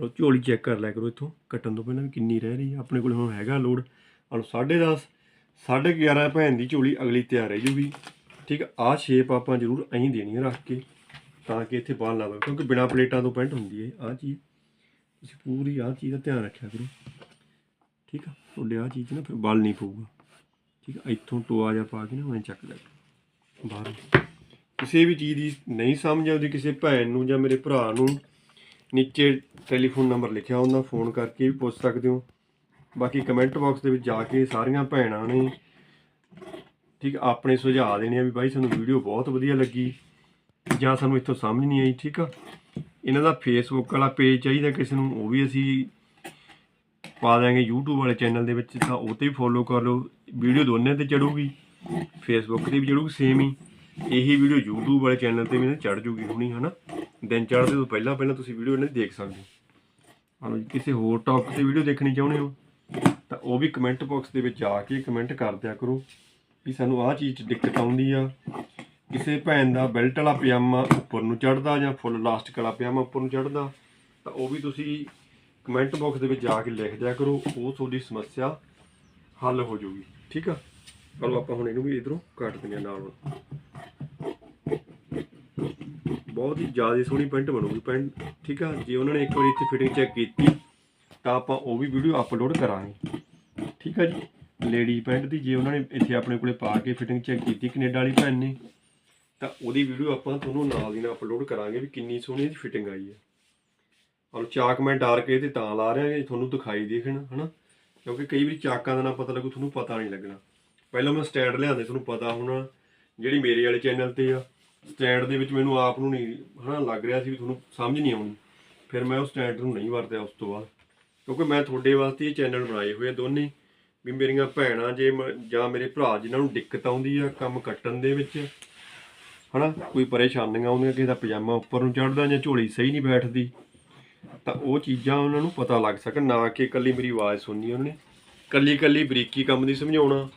ਲੋ ਝੋਲੀ ਚੈੱਕ ਕਰ ਲਿਆ ਕਰੋ ਇੱਥੋਂ, ਕੱਟਣ ਤੋਂ ਪਹਿਲਾਂ ਵੀ ਕਿੰਨੀ ਰਹਿ ਰਹੀ ਹੈ ਆਪਣੇ ਕੋਲ ਹੁਣ ਹੈਗਾ ਲੋਡ। ਹੁਣ 10.5 11.5 ਭੈਣ ਦੀ ਝੋਲੀ ਅਗਲੀ ਤਿਆਰ ਰਹਿ ਜੂਗੀ। ਠੀਕ ਆਹ ਸ਼ੇਪ ਆਪਾਂ ਜ਼ਰੂਰ ਐਂ ਦੇਣੀ ਹੈ ਰੱਖ ਕੇ, ਤਾਂ ਕਿ ਇੱਥੇ ਬਾਲ ਨਾ ਲੱਗੇ ਕਿਉਂਕਿ ਬਿਨਾ ਪਲੇਟਾਂ ਤੋਂ ਪੈਂਟ ਹੁੰਦੀ ਹੈ ਆਹ ਚੀਜ਼। ਤੁਸੀਂ ਪੂਰੀ ਆਹ ਚੀਜ਼ ਦਾ ਧਿਆਨ ਰੱਖਿਆ ਕਰੋ। ਠੀਕ ਆ? ਤੁਹਾਡੇ ਆਹ ਚੀਜ਼ ਨਾ ਫਿਰ ਬਲ ਨਹੀਂ ਪਊਗਾ। ਠੀਕ ਆ? ਇੱਥੋਂ ਟੋਆ ਜਾ ਪਾ ਕੇ ਨਾ ਮੈਂ ਚੱਕ ਲੈ ਬਾਹਰ। ਕਿਸੇ ਵੀ ਚੀਜ਼ ਦੀ ਨਹੀਂ ਸਮਝ ਆਉਂਦੀ, ਕਿਸੇ ਭੈਣ ਨੂੰ ਜਾਂ ਮੇਰੇ ਭਰਾ ਨੂੰ, ਨੀਚੇ ਟੈਲੀਫੋਨ ਨੰਬਰ ਲਿਖਿਆ ਉਹਨਾਂ ਫੋਨ ਕਰਕੇ ਵੀ ਪੁੱਛ ਸਕਦੇ ਹੋ। ਬਾਕੀ ਕਮੈਂਟ ਬਾਕਸ ਦੇ ਵਿੱਚ ਜਾ ਕੇ ਸਾਰੀਆਂ ਭੈਣਾਂ ਨੇ, ਠੀਕ, ਆਪਣੇ ਸੁਝਾਅ ਦੇਣੇ ਆ ਵੀ ਬਾਈ, ਸਾਨੂੰ ਵੀਡੀਓ ਬਹੁਤ ਵਧੀਆ ਲੱਗੀ ਜਾਂ ਸਾਨੂੰ ਇੱਥੋਂ ਸਮਝ ਨਹੀਂ ਆਈ, ਠੀਕ ਆ? ਇਹਨਾਂ ਦਾ ਫੇਸਬੁੱਕ ਵਾਲਾ ਪੇਜ ਚਾਹੀਦਾ ਕਿਸੇ ਨੂੰ, ਉਹ ਵੀ ਅਸੀਂ ਪਾ ਦਿਆਂਗੇ YouTube ਵਾਲੇ ਚੈਨਲ ਦੇ ਵਿੱਚ, ਤਾਂ ਉਹ ਤੇ ਵੀ ਫੋਲੋ ਕਰ ਲਓ। ਵੀਡੀਓ ਦੋਨੇ ਤੇ ਚੜੂਗੀ ਫੇਸਬੁੱਕ ਤੇ ਵੀ ਚੜੂਗੀ ਸੇਮ ਹੀ। ਇਹੀ ਵੀਡੀਓ YouTube ਵਾਲੇ ਚੈਨਲ ਤੇ ਵੀ ਨਾ ਚੜ ਜੂਗੀ ਹੁਣੀ, ਹਨਾ? ਦਿਨ ਚੜ੍ਹਦੇ ਤੋਂ ਪਹਿਲਾਂ ਪਹਿਲਾਂ ਤੁਸੀਂ ਵੀਡੀਓ ਇਹਨਾਂ ਦੀ ਦੇਖ ਸਕਦੇ ਹੋ। ਹਾਂ ਕਿਸੇ ਹੋਰ ਟੌਪਿਕ ਤੇ ਵੀਡੀਓ ਦੇਖਣੀ ਚਾਹੁੰਦੇ ਹੋ, ਤਾਂ ਉਹ ਵੀ ਕਮੈਂਟ ਬਾਕਸ ਦੇ ਵਿੱਚ ਆ ਕੇ ਕਮੈਂਟ ਕਰ ਦਿਆ ਕਰੋ ਵੀ ਸਾਨੂੰ ਆਹ ਚੀਜ਼ 'ਚ ਦਿੱਕਤ ਆਉਂਦੀ ਆ। ਕਿਸੇ ਭੈਣ ਦਾ ਬੈਲਟ ਵਾਲਾ ਪਜਾਮਾ ਉੱਪਰ ਨੂੰ ਚੜਦਾ ਜਾਂ ਫੁੱਲ ਲਾਸਟਿਕ ਵਾਲਾ ਪਜਾਮਾ ਉੱਪਰ ਨੂੰ ਚੜਦਾ, ਤਾਂ ਉਹ ਵੀ ਤੁਸੀਂ ਕਮੈਂਟ ਬਾਕਸ ਦੇ ਵਿੱਚ ਜਾ ਕੇ ਲਿਖ ਦਿਆ ਕਰੋ, ਉਹ ਤੁਹਾਡੀ ਸਮੱਸਿਆ ਹੱਲ ਹੋ ਜਾਊਗੀ। ਠੀਕ ਆ? ਚਲੋ ਆਪਾਂ ਹੁਣ ਇਹਨੂੰ ਵੀ ਇਧਰੋਂ ਕੱਟ ਦਿੰਦੇ ਹਾਂ ਨਾਲ। ਬਹੁਤ ਹੀ ਜ਼ਿਆਦਾ ਸੋਹਣੀ ਪੈਂਟ ਬਣੂਗੀ ਪੈਂਟ ਠੀਕ ਆ? ਜੇ ਉਹਨਾਂ ਨੇ ਇੱਕ ਵਾਰੀ ਇੱਥੇ ਫਿਟਿੰਗ ਚੈੱਕ ਕੀਤੀ, ਤਾਂ ਆਪਾਂ ਉਹ ਵੀ ਵੀਡੀਓ ਅਪਲੋਡ ਕਰਾਂਗੇ। ਠੀਕ ਆ ਜੀ? ਲੇਡੀ ਪੈਂਟ ਦੀ, ਜੇ ਉਹਨਾਂ ਨੇ ਇੱਥੇ ਆਪਣੇ ਕੋਲੇ ਪਾ ਕੇ ਫਿਟਿੰਗ ਚੈੱਕ ਕੀਤੀ, ਕੈਨੇਡਾ ਵਾਲੀ ਭੈਣ ਨੇ ਤਾਂ ਉਹਦੀ ਵੀਡੀਓ ਆਪਾਂ ਤੁਹਾਨੂੰ ਨਾਲ ਦੀ ਨਾਲ ਅਪਲੋਡ ਕਰਾਂਗੇ ਵੀ ਕਿੰਨੀ ਸੋਹਣੀ ਇਹਦੀ ਫਿਟਿੰਗ ਆਈ ਹੈ। ਔਰ ਚਾਕ ਮੈਂ ਡਾਰਕ ਇਹ ਤੇ ਤਾਂ ਲਾ ਰਿਹਾ ਕਿ ਤੁਹਾਨੂੰ ਦਿਖਾਈ ਦੇਖਣ ਹਨਾ? ਕਿਉਂਕਿ ਕਈ ਵਾਰੀ ਚਾਕਾਂ ਦਾ ਨਾ ਪਤਾ ਲੱਗੂ, ਤੁਹਾਨੂੰ ਪਤਾ ਨਹੀਂ ਲੱਗਣਾ। ਪਹਿਲਾਂ ਮੈਂ ਸਟੈਂਡ ਲਿਆਂਦੇ, ਤੁਹਾਨੂੰ ਪਤਾ ਹੋਣਾ ਜਿਹੜੀ ਮੇਰੇ ਵਾਲੇ ਚੈਨਲ ਤੇ ਆ ਸਟੈਂਡ ਦੇ ਵਿੱਚ ਮੈਨੂੰ ਆਪ ਨੂੰ ਨਹੀਂ, ਹਨਾ, ਲੱਗ ਰਿਹਾ ਸੀ ਵੀ ਤੁਹਾਨੂੰ ਸਮਝ ਨਹੀਂ ਆਉਣੀ। ਫਿਰ ਮੈਂ ਉਹ ਸਟੈਂਡ ਨੂੰ ਨਹੀਂ ਵਰਤਿਆ ਉਸ ਤੋਂ ਬਾਅਦ। ਕਿਉਂਕਿ ਮੈਂ ਤੁਹਾਡੇ ਵਾਸਤੇ ਇਹ ਚੈਨਲ ਬਣਾਏ ਹੋਏ ਆ ਦੋਨੇ। ਵੀ ਮੇਰੀਆਂ ਭੈਣਾਂ ਜੇ ਮ- ਜਾਂ ਮੇਰੇ ਭਰਾ ਜਿਨ੍ਹਾਂ ਨੂੰ ਦਿੱਕਤ ਆਉਂਦੀ ਆ ਕੰਮ ਕੱਟਣ ਦੇ ਵਿੱਚ ਹਨਾ, ਕੋਈ ਪਰੇਸ਼ਾਨੀਆਂ ਆਉਂਦੀਆਂ, ਕਿਸੇ ਦਾ ਪਜਾਮਾ ਉੱਪਰ ਨੂੰ ਚੜਦਾ ਜਾਂ ਝੋਲੀ ਸਹੀ ਨਹੀਂ ਬੈਠਦੀ, ਤਾਂ ਉਹ ਚੀਜ਼ਾਂ ਉਹਨਾਂ ਨੂੰ ਪਤਾ ਲੱਗ ਸਕਣ, ਨਾ ਕਿ ਇਕੱਲੀ ਮੇਰੀ ਆਵਾਜ਼ ਸੁਣਨੀ ਉਹਨੇ ਨੇ। ਕੱਲੀ ਕੱਲੀ ਬਰੀਕੀ ਕੰਮ ਦੀ ਸਮਝਾਉਣਾ।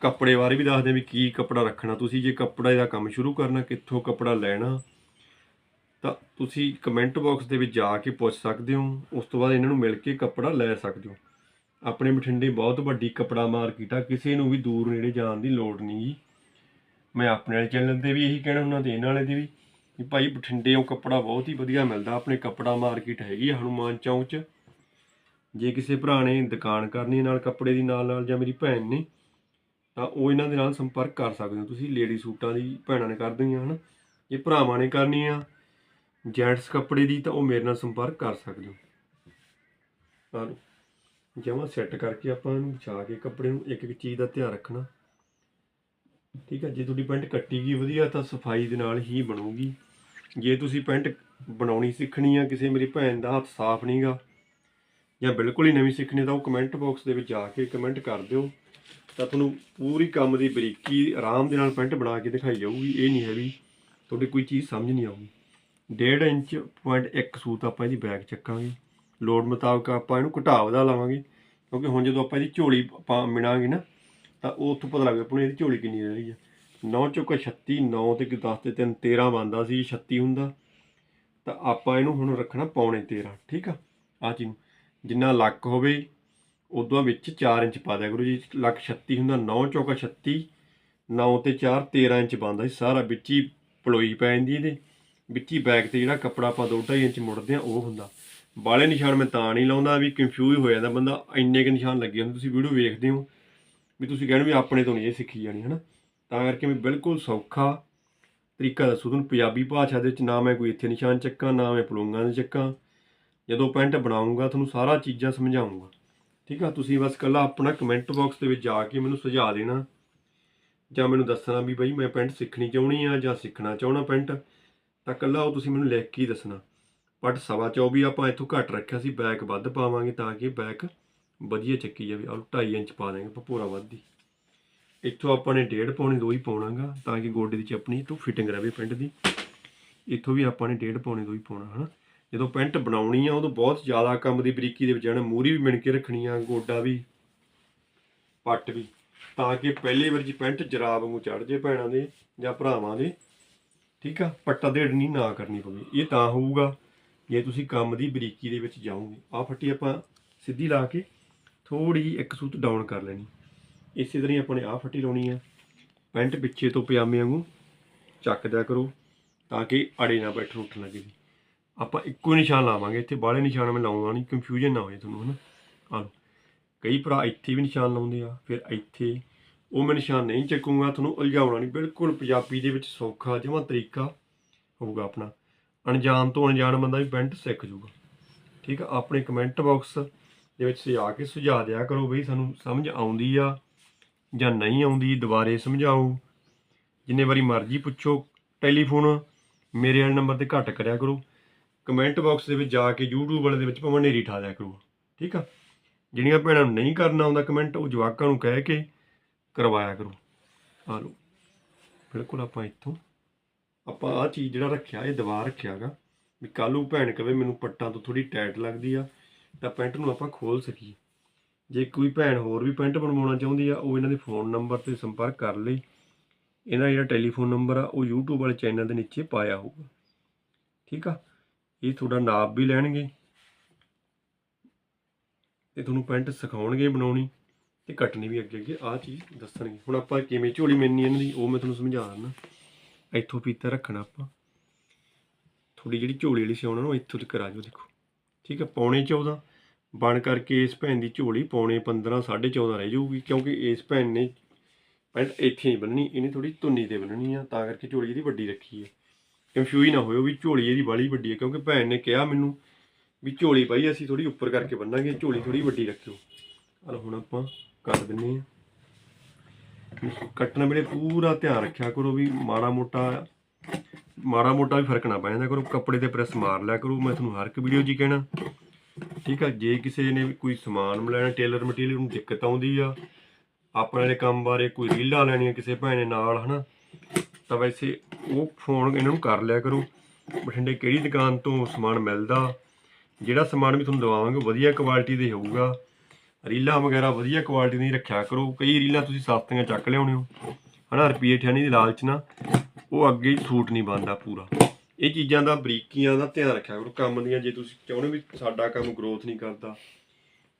ਕੱਪੜੇ ਬਾਰੇ ਵੀ ਦੱਸਦੇ ਵੀ ਕੀ ਕੱਪੜਾ ਰੱਖਣਾ ਤੁਸੀਂ, ਜੇ ਕੱਪੜੇ ਦਾ ਕੰਮ ਸ਼ੁਰੂ ਕਰਨਾ, ਕਿੱਥੋਂ ਕੱਪੜਾ ਲੈਣਾ। ਤਾਂ ਤੁਸੀਂ ਕਮੈਂਟ ਬਾਕਸ ਦੇ ਵਿੱਚ ਜਾ ਕੇ ਪੁੱਛ ਸਕਦੇ ਹੋ, ਉਸ ਤੋਂ ਬਾਅਦ ਇਹਨਾਂ ਨੂੰ ਮਿਲ ਕੇ ਕੱਪੜਾ ਲੈ ਸਕਦੇ ਹੋ। ਆਪਣੇ ਬਠਿੰਡੇ ਬਹੁਤ ਵੱਡੀ ਕੱਪੜਾ ਮਾਰਕੀਟ ਆ, ਕਿਸੇ ਨੂੰ ਵੀ ਦੂਰ ਨੇੜੇ ਜਾਣ ਦੀ ਲੋੜ ਨਹੀਂ ਜੀ ਮੈਂ ਆਪਣੇ ਵਾਲੇ ਚੈਨਲ ਤੇ ਵੀ ਇਹੀ ਕਹਿਣਾ ਉਹਨਾਂ ਦੇ ਇਹਨਾਂ ਵਾਲੇ ਦੀ ਵੀ ਵੀ ਭਾਈ ਬਠਿੰਡੇੋਂ ਕੱਪੜਾ ਬਹੁਤ ਹੀ ਵਧੀਆ ਮਿਲਦਾ, ਆਪਣੇ ਕੱਪੜਾ ਮਾਰਕੀਟ ਹੈਗੀ ਆ ਹਨੂਮਾਨ ਚੌਂਕ 'ਚ। ਜੇ ਕਿਸੇ ਭਰਾ ਨੇ ਦੁਕਾਨ ਕਰਨੀ ਹੈ ਨਾਲ ਕੱਪੜੇ ਦੀ ਨਾਲ ਨਾਲ ਜਾਂ ਮੇਰੀ ਭੈਣ ਨੇ, ਤਾਂ ਉਹ ਇਹਨਾਂ ਦੇ ਨਾਲ ਸੰਪਰਕ ਕਰ ਸਕਦੇ ਹੋ ਤੁਸੀਂ, ਲੇਡੀ ਸੂਟਾਂ ਦੀ ਭੈਣਾਂ ਨੇ ਕਰਦੀਆਂ ਹਨ। ਜੇ ਭਰਾਵਾਂ ਨੇ ਕਰਨੀ ਆ ਜੈਂਟਸ ਕੱਪੜੇ ਦੀ, ਤਾਂ ਉਹ ਮੇਰੇ ਨਾਲ ਸੰਪਰਕ ਕਰ ਸਕਦੇ ਹੋ। ਤਾਂ ਜਮਾ ਸੈੱਟ ਕਰਕੇ ਆਪਾਂ ਇਹਨੂੰ ਵਿਛਾ ਕੇ ਕੱਪੜੇ ਨੂੰ ਇੱਕ ਇੱਕ ਚੀਜ਼ ਦਾ ਧਿਆਨ ਰੱਖਣਾ। ਠੀਕ ਹੈ ਜੇ ਤੁਹਾਡੀ ਪੈਂਟ ਕੱਟੀ ਗਈ ਵਧੀਆ ਤਾਂ ਸਫ਼ਾਈ ਦੇ ਨਾਲ ਹੀ ਬਣੂਗੀ। ਜੇ ਤੁਸੀਂ ਪੈਂਟ ਬਣਾਉਣੀ ਸਿੱਖਣੀ ਆ, ਕਿਸੇ ਮੇਰੀ ਭੈਣ ਦਾ ਹੱਥ ਸਾਫ਼ ਨਹੀਂਗਾ ਜਾਂ ਬਿਲਕੁਲ ਹੀ ਨਵੀਂ ਸਿੱਖਣੀ ਤਾਂ ਉਹ ਕਮੈਂਟ ਬਾਕਸ ਦੇ ਵਿੱਚ ਜਾ ਕੇ ਕਮੈਂਟ ਕਰ ਦਿਓ। ਤਾਂ ਤੁਹਾਨੂੰ ਪੂਰੀ ਕੰਮ ਦੀ ਬਰੀਕੀ, ਆਰਾਮ ਦੇ ਨਾਲ ਪੈਂਟ ਬਣਾ ਕੇ ਦਿਖਾਈ ਜਾਊਗੀ, ਇਹ ਨਹੀਂ ਹੈ ਵੀ ਤੁਹਾਡੀ ਕੋਈ ਚੀਜ਼ ਸਮਝ ਨਹੀਂ ਆਊਗੀ। 1.5 ਇੰਚ ਪੁਆਇੰਟ 1 ਸੂਤ ਆਪਾਂ ਇਹਦੀ ਬੈਕ ਚੱਕਾਂਗੇ। ਲੋਡ ਮੁਤਾਬਕ ਆਪਾਂ ਇਹਨੂੰ ਘਟਾ ਵਧਾ ਲਾਵਾਂਗੇ, ਕਿਉਂਕਿ ਹੁਣ ਜਦੋਂ ਆਪਾਂ ਇਹਦੀ ਝੋਲੀ ਪਾ ਮਿਣਾਂਗੇ ਨਾ ਤਾਂ ਉਹ ਉੱਥੋਂ ਪਤਾ ਲੱਗ ਆਪਾਂ ਨੂੰ ਇਹਦੀ ਝੋਲੀ ਕਿੰਨੀ ਰਹਿ ਰਹੀ ਆ। 9 ਚੌਕਾ 36 9 ਤੇ 10 ਤੇ 3 13 ਬਣਦਾ ਸੀ 36 ਹੁੰਦਾ। ਤਾਂ ਆਪਾਂ ਇਹਨੂੰ ਹੁਣ ਰੱਖਣਾ ਪੌਣੇ 13 ਠੀਕ ਆ? ਆ ਚੀਜ਼ ਨੂੰ। ਜਿੰਨਾ ਲੱਕ ਹੋਵੇ, ਉਦੋਂ ਵਿੱਚ 4 ਇੰਚ ਪਾ ਦਿਆ ਕਰੋ ਜੀ। ਲੱਕ 36 ਹੁੰਦਾ 9 ਚੌਕਾ 36 9 ਤੇ 4 13 ਇੰਚ ਬਣਦਾ ਸੀ। ਸਾਰਾ ਵਿੱਚ ਹੀ ਪਲੋਈ ਪੈ ਜਾਂਦੀ ਇਹਦੇ। ਵਿੱਚ ਹੀ ਬੈਗ ਤੇ ਜਿਹੜਾ ਕੱਪੜਾ ਆਪਾਂ 2.5 ਇੰਚ ਮੁੜਦੇ ਆ, ਉਹ ਹੁੰਦਾ। ਬਾਲੇ ਨਿਸ਼ਾਨ ਮੈਂ ਤਾਂ ਨਹੀਂ ਲਾਉਂਦਾ ਵੀ ਕੰਫਿਊਜ਼ ਹੋ ਜਾਂਦਾ ਬੰਦਾ। ਇੰਨੇ ਕੁ ਨਿਸ਼ਾਨ ਲੱਗੇ ਹੁੰਦੇ, ਤੁਸੀਂ ਵੀਡੀਓ ਵੇਖਦੇ ਹੋ। ਵੀ ਤੁਸੀਂ ਕਹਿਣ ਵੀ ਆਪਣੇ ਤੋਂ ਨਹੀਂ ਇਹ ਸਿੱਖੀ ਜਾਣੀ, ਹਨਾ? ਤਾਂ ਕਰਕੇ ਮੈਂ ਬਿਲਕੁਲ ਸੌਖਾ ਤਰੀਕਾ ਦੱਸੂ ਤੁਹਾਨੂੰ, ਪੰਜਾਬੀ ਭਾਸ਼ਾ ਦੇ ਵਿੱਚ ਨਾ ਮੈਂ ਕੋਈ ਇੱਥੇ ਨਿਸ਼ਾਨ ਚੱਕਾਂ, ਨਾ ਮੈਂ ਪਲੋਂਗਾਂ ਦੇ ਚੱਕਾਂ। ਜਦੋਂ ਪੈਂਟ ਬਣਾਉਂਗਾ, ਤੁਹਾਨੂੰ ਸਾਰਾ ਚੀਜ਼ਾਂ ਸਮਝਾਉਂਗਾ। ਠੀਕ ਆ? ਤੁਸੀਂ ਬਸ ਕੱਲਾ ਆਪਣਾ ਕਮੈਂਟ ਬਾਕਸ ਦੇ ਵਿੱਚ ਜਾ ਕੇ ਮੈਨੂੰ ਸੁਝਾਅ ਦੇਣਾ। ਜਾਂ ਮੈਨੂੰ ਦੱਸਣਾ ਵੀ ਬਈ ਮੈਂ ਪੈਂਟ ਸਿੱਖਣੀ ਚਾਹੁੰਦੀ ਆ ਜਾਂ ਸਿੱਖਣਾ ਚਾਹਣਾ ਪੈਂਟ ਤਾਂ ਕੱਲਾ ਉਹ ਤੁਸੀਂ ਮੈਨੂੰ ਲਿਖ ਕੇ ਹੀ ਦੱਸਣਾ। ਬਟ ਸਵਾ ਚੌ ਵੀ ਆਪਾਂ ਇੱਥੋਂ ਘੱਟ ਰੱਖਿਆ ਸੀ ਬੈਕ ਵੱਧ ਪਾਵਾਂਗੇ ਤਾਂ ਕਿ ਬੈਕ ਵਧੀਆ ਚੱਕੀ ਜਾਵੇ। ਆਹ 2.5 ਇੰਚ ਪਾ ਦਾਂਗੇ ਆਪਾਂ ਵੱਧਦੀ ਇੱਥੋਂ ਆਪਾਂ ਨੇ ਡੇਢ ਪੌਣੇ ਦੋ ਹੀ ਪਾਉਣਾਗਾ, ਤਾਂ ਕਿ ਗੋਡੇ ਦੀ ਚੱਪਣੀ ਤੋਂ ਫਿਟਿੰਗ ਰਵੇ ਪੈਂਟ ਦੀ। ਇੱਥੋਂ ਵੀ ਆਪਾਂ ਨੇ ਡੇਢ ਪੌਣੇ ਦੋ ਹੀ ਪਾਉਣਾ, ਹਨਾ? ਜਦੋਂ ਪੈਂਟ ਬਣਾਉਣੀ ਆ, ਉਦੋਂ ਬਹੁਤ ਜ਼ਿਆਦਾ ਕੰਮ ਦੀ ਬਰੀਕੀ ਦੇ ਵਿੱਚ ਜਾਣਾ, ਮੂਰੀ ਵੀ ਮਿਣ ਕੇ ਰੱਖਣੀ ਆ, ਗੋਡਾ ਵੀ, ਪੱਟ ਵੀ, ਤਾਂ ਕਿ ਪਹਿਲੀ ਵਾਰ ਜੀ ਪੈਂਟ ਜਰਾਬ ਵਾਂਗੂ ਚੜ ਜੇ ਭੈਣਾਂ ਦੇ ਜਾਂ ਭਰਾਵਾਂ ਦੇ, ਠੀਕ ਆ? ਪੱਟਾ ਦੇੜਨੀ ਨਾ ਕਰਨੀ ਪਵੇ ਇਹ ਤਾਂ ਹੋਊਗਾ, ਜੇ ਤੁਸੀਂ ਕੰਮ ਦੀ ਬਰੀਕੀ ਦੇ ਵਿੱਚ ਜਾਓਗੇ। ਆ ਫੱਟੀ ਆਪਾਂ ਸਿੱਧੀ ਲਾ ਕੇ ਥੋੜੀ ਜਿਹੀ ਇੱਕ ਸੂਤ ਡਾਊਨ ਕਰ ਲੈਣੀ। ਇਸੇ ਤਰ੍ਹਾਂ ਹੀ ਆਪਾਂ ਨੇ ਆ ਫੱਟੀ ਲਾਉਣੀ ਆ। ਪੈਂਟ ਪਿੱਛੇ ਤੋਂ ਪਜਾਮੇ ਵਾਂਗੂ ਚੱਕ ਦਿਆ ਕਰੋ ਤਾਂ ਕਿ ਅੜੇ ਨਾ ਬੈਠਣ ਉੱਠਣ ਲੱਗੇ ਆਪਾਂ ਇੱਕੋ ਹੀ ਨਿਸ਼ਾਨ ਲਾਵਾਂਗੇ। ਇੱਥੇ ਬਾਹਲੇ ਨਿਸ਼ਾਨ ਮੈਂ ਲਾਉਂਦਾ ਨਹੀਂ ਕੰਫਿਊਜ਼ਨ ਨਾ ਹੋਏ ਤੁਹਾਨੂੰ, ਹਨਾ? ਆ ਕਈ ਭਰਾ ਇੱਥੇ ਵੀ ਨਿਸ਼ਾਨ ਲਾਉਂਦੇ ਆ, ਫਿਰ ਇੱਥੇ ਉਹ ਮੈਂ ਨਿਸ਼ਾਨ ਨਹੀਂ ਚੱਕੂਗਾ, ਤੁਹਾਨੂੰ ਉਲਝਾਉਣਾ ਨਹੀਂ। ਬਿਲਕੁਲ ਪੰਜਾਬੀ ਦੇ ਵਿੱਚ ਸੌਖਾ ਜਿਹਾ ਤਰੀਕਾ ਹੋਊਗਾ ਆਪਣਾ। ਅਣਜਾਣ ਤੋਂ ਅਣਜਾਣ ਬੰਦਾ ਵੀ ਪੈਂਟ ਸਿੱਖ ਜੂਗਾ। ਠੀਕ ਆ? ਆਪਣੇ ਕਮੈਂਟ ਬਾਕਸ ਦੇ ਵਿੱਚ ਆ ਕੇ ਸੁਝਾ ਦਿਆ ਕਰੋ ਬਈ ਸਾਨੂੰ ਸਮਝ ਆਉਂਦੀ ਆ ਜਾਂ ਨਹੀਂ ਆਉਂਦੀ, ਦੁਬਾਰੇ ਸਮਝਾਓ। ਜਿੰਨੇ ਵਾਰੀ ਮਰਜ਼ੀ ਪੁੱਛੋ, ਟੈਲੀਫੋਨ ਮੇਰੇ ਵਾਲੇ ਨੰਬਰ ਤੇ ਘੱਟ ਕਰਿਆ ਕਰੋ। ਕਮੈਂਟ ਬਾਕਸ ਦੇ ਵਿੱਚ ਜਾ ਕੇ YouTube ਵਾਲੇ ਦੇ ਵਿੱਚ ਭਾਵੇਂ ਨੇਰੀ ਠਾ ਦਿਆ ਕਰੋ। ਠੀਕ ਆ? ਜਿਹੜੀਆਂ ਭੈਣਾਂ ਨੂੰ ਨਹੀਂ ਕਰਨਾ ਆਉਂਦਾ ਕਮੈਂਟ, ਉਹ ਜਵਾਕਾਂ ਨੂੰ ਕਹਿ ਕੇ ਕਰਵਾਇਆ ਕਰੋ। ਆ ਲਓ। ਬਿਲਕੁਲ ਆਪਾਂ ਇੱਥੋਂ, ਆਪਾਂ ਆ ਚੀਜ਼ ਜਿਹੜਾ ਰੱਖਿਆ, ਇਹ ਦਵਾ ਰੱਖਿਆਗਾ ਵੀ ਕੱਲ੍ਹ ਨੂੰ ਭੈਣ ਕਵੇ ਮੈਨੂੰ ਪੱਟਾਂ ਤੋਂ ਥੋੜੀ ਟਾਈਟ ਲੱਗਦੀ ਆ। ਤਾਂ ਪੈਂਟ ਨੂੰ ਆਪਾਂ ਖੋਲ ਸਕੀਏ। ਜੇ ਕੋਈ ਭੈਣ ਹੋਰ ਵੀ ਪੈਂਟ ਬਣਵਾਉਣਾ ਚਾਹੁੰਦੀ ਆ, ਉਹ ਇਹਨਾਂ ਦੇ ਫੋਨ ਨੰਬਰ ਤੇ ਸੰਪਰਕ ਕਰ ਲਈ ਇਹਨਾਂ ਦਾ ਜਿਹੜਾ ਟੈਲੀਫੋਨ ਨੰਬਰ ਆ, ਉਹ YouTube ਵਾਲੇ ਚੈਨਲ ਦੇ ਨੀਚੇ ਪਾਇਆ ਹੋਊਗਾ। ਠੀਕ ਆ? ਇਹ ਤੁਹਾਡਾ ਨਾਪ ਵੀ ਲੈਣਗੇ। ਤੇ ਤੁਹਾਨੂੰ ਪੈਂਟ ਸਿਖਾਉਣਗੇ ਬਣਾਉਣੀ, ਤੇ ਕੱਟਣੀ ਵੀ ਅੱਗੇ ਅੱਗੇ। ਆਹ ਚੀਜ਼ ਦੱਸਣਗੇ। ਹੁਣ ਆਪਾਂ ਕਿਵੇਂ ਝੋਲੀ ਮਿਲਣੀ ਇਹਨਾਂ ਦੀ, ਉਹ ਮੈਂ ਤੁਹਾਨੂੰ ਸਮਝਾ ਦਿੰਦਾ। ਇੱਥੋਂ ਪੀਤਾ ਰੱਖਣਾ ਆਪਾਂ। ਥੋੜੀ ਜਿਹੜੀ ਝੋਲੀ ਵਾਲੀ ਸਿਉਣਾ ਨੂੰ ਇੱਥੋਂ ਤੱਕ ਆ ਜਾਓ ਦੇਖੋ। ਠੀਕ ਹੈ, ਪੌਣੇ 14 ਬਣ ਕਰਕੇ ਇਸ ਭੈਣ ਦੀ ਝੋਲੀ ਪੌਣੇ 15 14.5 ਰਹਿ ਜਾਊਗੀ, ਕਿਉਂਕਿ ਇਸ ਭੈਣ ਨੇ ਪੈਂਟ ਇੱਥੇ ਨਹੀਂ ਬੰਨਣੀ ਇਹਨੇ ਥੋੜੀ ਧੁੰਨੀ ਤੇ ਬੰਨਣੀ ਆ, ਤਾਂ ਕਰਕੇ ਝੋਲੀ ਇਹਦੀ ਵੱਡੀ ਰੱਖੀ ਹੈ ਕੰਫਿਊਜ਼ ਨਾ ਹੋਇਓ ਵੀ ਝੋਲੀ ਇਹਦੀ ਬਾਲੀ ਵੱਡੀ ਹੈ ਕਿਉਂਕਿ ਭੈਣ ਨੇ ਕਿਹਾ ਮੈਨੂੰ ਵੀ ਝੋਲੀ ਪਾਈ ਅਸੀਂ ਥੋੜੀ ਉੱਪਰ ਕਰਕੇ ਬੰਨਾਂਗੇ, ਝੋਲੀ ਥੋੜੀ ਵੱਡੀ ਰੱਖਿਓ। ਚਲ ਹੁਣ ਆਪਾਂ ਕੱਟ ਦਿੰਨੇ ਆ ਕੱਟਣ ਵੇਲੇ ਪੂਰਾ ਧਿਆਨ ਰੱਖਿਆ ਕਰੋ ਵੀ ਮਾੜਾ ਮੋਟਾ ਮਾੜਾ ਮੋਟਾ ਵੀ ਫ਼ਰਕ ਨਾ ਪੈ ਜਾਂਦਾ ਕਰੋ, ਕੱਪੜੇ ਤੇ ਪ੍ਰੈਸ ਮਾਰ ਲਿਆ ਕਰੋ, ਮੈਂ ਤੁਹਾਨੂੰ ਹਰ ਇੱਕ ਵੀਡੀਓ 'ਚ ਹੀ ਕਹਿਣਾ। ਠੀਕ ਆ, ਜੇ ਕਿਸੇ ਨੇ ਕੋਈ ਸਮਾਨ ਲੈਣਾ, ਟੇਲਰ ਮਟੀਰੀਅਲ ਨੂੰ ਦਿੱਕਤ ਆਉਂਦੀ ਆ, ਆਪਣੇ ਵਾਲੇ ਕੰਮ ਬਾਰੇ ਕੋਈ ਰੀਲਾਂ ਲੈਣੀਆਂ ਕਿਸੇ ਭੈਣ ਨੇ ਨਾਲ, ਹਨਾ? ਤਾਂ ਵੈਸੇ ਉਹ ਫੋਨ ਇਹਨਾਂ ਨੂੰ ਕਰ ਲਿਆ ਕਰੋ। ਬਠਿੰਡੇ ਕਿਹੜੀ ਦੁਕਾਨ ਤੋਂ ਸਮਾਨ ਮਿਲਦਾ, ਜਿਹੜਾ ਸਮਾਨ ਵੀ ਤੁਹਾਨੂੰ ਦਵਾਵਾਂਗੇ ਵਧੀਆ ਕੁਆਲਿਟੀ ਦੇ ਹੋਊਗਾ। ਰੀਲਾਂ ਵਗੈਰਾ ਵਧੀਆ ਕੁਆਲਿਟੀ ਦੀ ਰੱਖਿਆ ਕਰੋ। ਕਈ ਰੀਲਾਂ ਤੁਸੀਂ ਸਸਤੀਆਂ ਚੱਕ ਲਿਆਉਣੇ ਹੋ ਹਨਾ, ਰੁਪਈਏ ਠਿਆਣੀ ਦੀ ਲਾਲਚ ਨਾ ਉਹ ਅੱਗੇ ਹੀ ਸੂਟ ਨਹੀਂ ਬਣਦਾ ਪੂਰਾ। ਇਹ ਚੀਜ਼ਾਂ ਦਾ, ਬਰੀਕੀਆਂ ਦਾ ਧਿਆਨ ਰੱਖਿਆ ਕਰੋ। ਕੰਮ ਦੀਆਂ, ਜੇ ਤੁਸੀਂ ਚਾਹੁੰਦੇ ਵੀ ਸਾਡਾ ਕੰਮ ਗਰੋਥ ਨਹੀਂ ਕਰਦਾ,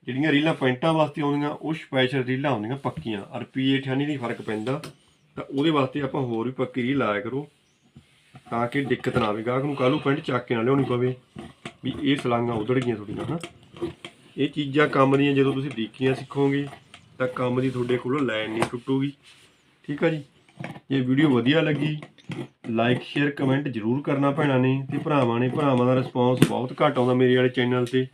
ਜਿਹੜੀਆਂ ਰੀਲਾਂ ਪੈਂਟਾਂ ਵਾਸਤੇ ਆਉਂਦੀਆਂ, ਉਹ ਸਪੈਸ਼ਲ ਰੀਲਾਂ ਆਉਂਦੀਆਂ ਪੱਕੀਆਂ। ਰੁਪਈਏ ਠਿਆਣੀ ਦੀ ਫ਼ਰਕ ਪੈਂਦਾ, ਤਾਂ ਉਹਦੇ ਵਾਸਤੇ ਆਪਾਂ ਹੋਰ ਵੀ ਪੱਕੀ ਰੀਲ ਲਾਇਆ ਕਰੋ, ਤਾਂ ਕਿ ਦਿੱਕਤ ਨਾ ਆਵੇ। ਗਾਹਕ ਨੂੰ ਕੱਲ੍ਹ ਨੂੰ ਪੈਂਟ ਚੱਕ ਕੇ ਨਾ ਲਿਆਉਣੀ ਪਵੇ, ਵੀ ਇਹ ਸਲਾਂਗਾ ਉਧੜ ਗਈਆਂ ਤੁਹਾਡੀਆਂ ਹਾਂ ਇਹ ਚੀਜ਼ਾਂ ਕੰਮ ਦੀਆਂ, ਜਦੋਂ ਤੁਸੀਂ ਬਰੀਕੀਆਂ ਸਿੱਖੋਗੇ, ਤਾਂ ਕੰਮ ਦੀ ਤੁਹਾਡੇ ਕੋਲੋਂ ਲਾਈਨ ਨਹੀਂ ਟੁੱਟੂਗੀ। ਠੀਕ ਆ ਜੀ? ਜੇ ਵੀਡੀਓ ਵਧੀਆ ਲੱਗੀ ਲਾਈਕ ਸ਼ੇਅਰ ਕਮੈਂਟ ਜ਼ਰੂਰ ਕਰਨਾ ਭੈਣਾਂ ਨੇ ਤੇ ਭਰਾਵਾਂ ਨੇ। ਭਰਾਵਾਂ ਦਾ ਰਿਸਪੌਂਸ ਬਹੁਤ ਘੱਟ ਆਉਂਦਾ ਮੇਰੇ ਵਾਲੇ ਚੈਨਲ ਤੇ।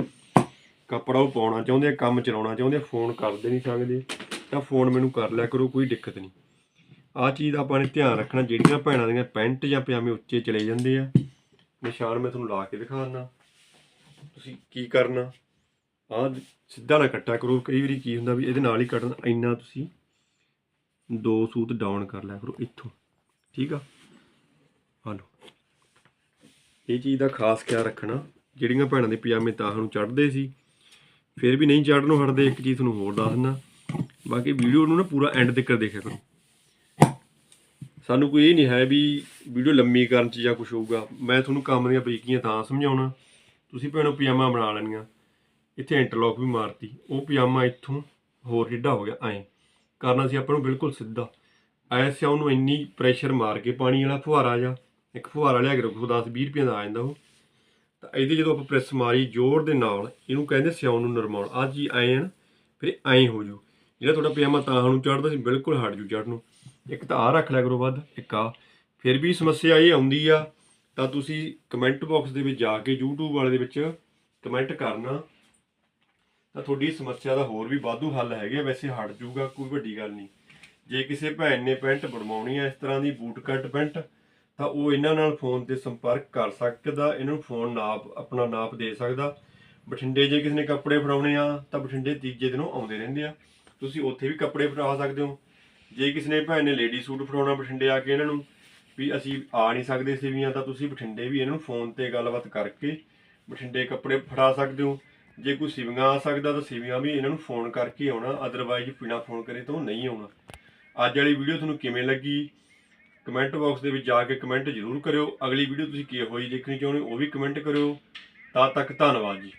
ਕੱਪੜਾ ਉਹ ਪਾਉਣਾ ਚਾਹੁੰਦੇ ਆ, ਕੰਮ ਚਲਾਉਣਾ ਚਾਹੁੰਦੇ ਆ ਫੋਨ ਕਰਦੇ ਨਹੀਂ ਸਕਦੇ। ਤਾਂ ਫੋਨ ਮੈਨੂੰ ਕਰ ਲਿਆ ਕਰੋ, ਕੋਈ ਦਿੱਕਤ ਨਹੀਂ। ਆਹ ਚੀਜ਼ ਦਾ ਆਪਾਂ ਨੇ ਧਿਆਨ ਰੱਖਣਾ, ਜਿਹੜੀਆਂ ਭੈਣਾਂ ਦੀਆਂ ਪੈਂਟ ਜਾਂ ਪਜਾਮੇ ਉੱਚੇ ਚਲੇ ਜਾਂਦੇ ਆ। ਨਿਸ਼ਾਨ ਮੈਂ ਤੁਹਾਨੂੰ ਲਾ ਕੇ ਦਿਖਾਉਣਾ। ਤੁਸੀਂ ਕੀ ਕਰਨਾ? ਆਹ ਸਿੱਧਾ ਨਾ ਕੱਟਿਆ ਕਰੋ। ਕਈ ਵਾਰੀ ਕੀ ਹੁੰਦਾ ਵੀ ਇਹਦੇ ਨਾਲ ਹੀ ਕੱਟਣ ਇੰਨਾ ਤੁਸੀਂ ਦੋ ਸੂਤ ਡਾਊਨ ਕਰ ਲਿਆ ਕਰੋ ਇੱਥੋਂ। ਠੀਕ ਆ? ਆ ਲਓ ਇਹ ਚੀਜ਼ ਦਾ ਖਾਸ ਖਿਆਲ ਰੱਖਣਾ। ਜਿਹੜੀਆਂ ਭੈਣਾਂ ਦੇ ਪਜਾਮੇ ਤਾਂ ਨੂੰ ਚੜਦੇ ਸੀ, ਫਿਰ ਵੀ ਨਹੀਂ ਚੜਨੋਂ ਹਟਦੇ, ਇੱਕ ਚੀਜ਼ ਤੁਹਾਨੂੰ ਹੋਰ ਦੱਸ ਦਿੰਦਾ। ਬਾਕੀ ਵੀਡੀਓ ਨੂੰ ਨਾ ਪੂਰਾ ਐਂਡ ਤੱਕ ਦੇਖਿਆ ਕਰੋ। ਸਾਨੂੰ ਕੋਈ ਇਹ ਨਹੀਂ ਹੈ ਵੀ ਵੀਡੀਓ ਲੰਮੀ ਕਰਨ ਚ ਜਾਂ ਕੁਝ ਹੋਊਗਾ। ਮੈਂ ਤੁਹਾਨੂੰ ਕੰਮ ਦੀਆਂ ਬਰੀਕੀਆਂ ਤਾਂ ਸਮਝਾਉਣਾ। ਤੁਸੀਂ ਭੈਣੋ ਪਜਾਮਾ ਬਣਾ ਲੈਣੀਆਂ। ਇੱਥੇ ਇੰਟਰਲੌਕ ਵੀ ਮਾਰਤੀ। ਉਹ ਪਜਾਮਾ ਇੱਥੋਂ ਹੋਰ ਟੇਢਾ ਹੋ ਗਿਆ, ਐਂ। ਕਰਨਾ ਸੀ ਆਪਾਂ ਨੂੰ ਬਿਲਕੁਲ ਸਿੱਧਾ। ਐਸੇ ਉਹਨੂੰ ਇੰਨੀ ਪ੍ਰੈਸ਼ਰ ਮਾਰ ਕੇ ਪਾਣੀ ਵਾਲਾ ਫੁਹਾਰਾ ਜਾ ਇੱਕ ਫੁਹਾਰਾ ਲਿਆ ਕੇ ਰੱਖੋ 10 20 ਰੁਪਏ ਦਾ ਆ ਜਾਂਦਾ ਉਹ। ਤਾਂ ਇਹਦੇ ਜਦੋਂ ਆਪਾਂ ਪ੍ਰੈਸ ਮਾਰੀ ਜ਼ੋਰ ਦੇ ਨਾਲ ਇਹਨੂੰ ਕਹਿੰਦੇ ਸਿਆਉਣ ਨੂੰ ਨਰਮਾਉਣ। ਆ ਜੀ ਐਂ ਆ ਨਾ, ਫਿਰ ਐਂ ਹੋ ਜਾਓ ਜਿਹੜਾ ਤੁਹਾਡਾ ਪਜਾਮਾ ਤਾਂ ਨੂੰ ਚੜਦਾ ਸੀ ਬਿਲਕੁਲ ਹਟ ਜੂ ਚੜਨੋਂ ਇੱਕ ਤਾਂ ਆ ਰੱਖ ਲਿਆ ਕਰੋ ਵੱਧ ਇੱਕ ਆ ਫਿਰ ਵੀ ਸਮੱਸਿਆ ਇਹ ਆਉਂਦੀ ਆ ਤਾਂ ਤੁਸੀਂ ਕਮੈਂਟ ਬਾਕਸ ਦੇ ਵਿੱਚ ਜਾ ਕੇ YouTube ਵਾਲੇ ਦੇ ਵਿੱਚ ਕਮੈਂਟ ਕਰਨਾ। ਤਾਂ ਤੁਹਾਡੀ ਸਮੱਸਿਆ ਦਾ ਹੋਰ ਵੀ ਵਾਧੂ ਹੱਲ ਹੈਗੇ ਆ, ਵੈਸੇ ਹਟ ਜੂਗਾ ਕੋਈ ਵੱਡੀ ਗੱਲ ਨਹੀਂ। ਜੇ ਕਿਸੇ ਭੈਣ ਨੇ ਪੈਂਟ ਬਣਵਾਉਣੀ ਆ ਇਸ ਤਰ੍ਹਾਂ ਦੀ ਬੂਟ ਕੱਟ ਪੈਂਟ ਤਾਂ ਉਹ ਇਹਨਾਂ ਨਾਲ ਫੋਨ ਤੇ ਸੰਪਰਕ ਕਰ ਸਕਦਾ, ਇਹਨਾਂ ਨੂੰ ਫੋਨ ਨਾਪ, ਆਪਣਾ ਨਾਪ ਦੇ ਸਕਦਾ। ਬਠਿੰਡੇ ਜੇ ਕਿਸੇ ਨੇ ਕੱਪੜੇ ਫੜਾਉਣੇ ਆ, ਤਾਂ ਬਠਿੰਡੇ ਤੀਜੇ ਦਿਨੋਂ ਆਉਂਦੇ ਰਹਿੰਦੇ ਆ। ਤੁਸੀਂ ਉੱਥੇ ਵੀ ਕੱਪੜੇ ਫੜਾ ਸਕਦੇ ਹੋ। ਜੇ ਕਿਸੇ ਨੇ ਭੈਣ ਨੇ ਲੇਡੀ ਸੂਟ ਫੜਾਉਣਾ ਬਠਿੰਡੇ ਆ ਕੇ ਇਹਨਾਂ ਨੂੰ ਵੀ ਅਸੀਂ ਆ ਨਹੀਂ ਸਕਦੇ ਸਿਵੀਆਂ, ਤਾਂ ਤੁਸੀਂ ਬਠਿੰਡੇ ਵੀ ਇਹਨਾਂ ਨੂੰ ਫੋਨ ਤੇ ਗੱਲਬਾਤ ਕਰਕੇ ਬਠਿੰਡੇ ਕੱਪੜੇ ਫੜਾ ਸਕਦੇ ਹੋ। ਜੇ ਕੋਈ ਸਿਵੀਆਂ ਆ ਸਕਦਾ, ਤਾਂ ਸਿਵੀਆਂ ਵੀ ਇਹਨਾਂ ਨੂੰ ਫੋਨ ਕਰਕੇ ਆਉਣਾ ਅਦਰਵਾਈਜ਼ ਬਿਨਾ ਫੋਨ ਕਰੇ ਤਾਂ ਉਹ ਨਹੀਂ ਆਉਣਾ। ਅੱਜ ਵਾਲੀ ਵੀਡੀਓ ਤੁਹਾਨੂੰ ਕਿਵੇਂ ਲੱਗੀ? ਕਮੈਂਟ ਬਾਕਸ ਦੇ ਵਿੱਚ ਜਾ ਕੇ ਕਮੈਂਟ ਜ਼ਰੂਰ ਕਰਿਓ। ਅਗਲੀ ਵੀਡੀਓ ਤੁਸੀਂ ਕੀ ਹੋਈ ਦੇਖਣੀ ਚਾਹੁੰਦੇ ਹੋ ਉਹ ਵੀ ਕਮੈਂਟ ਕਰਿਓ। ਤਦ ਤੱਕ ਧੰਨਵਾਦ ਜੀ।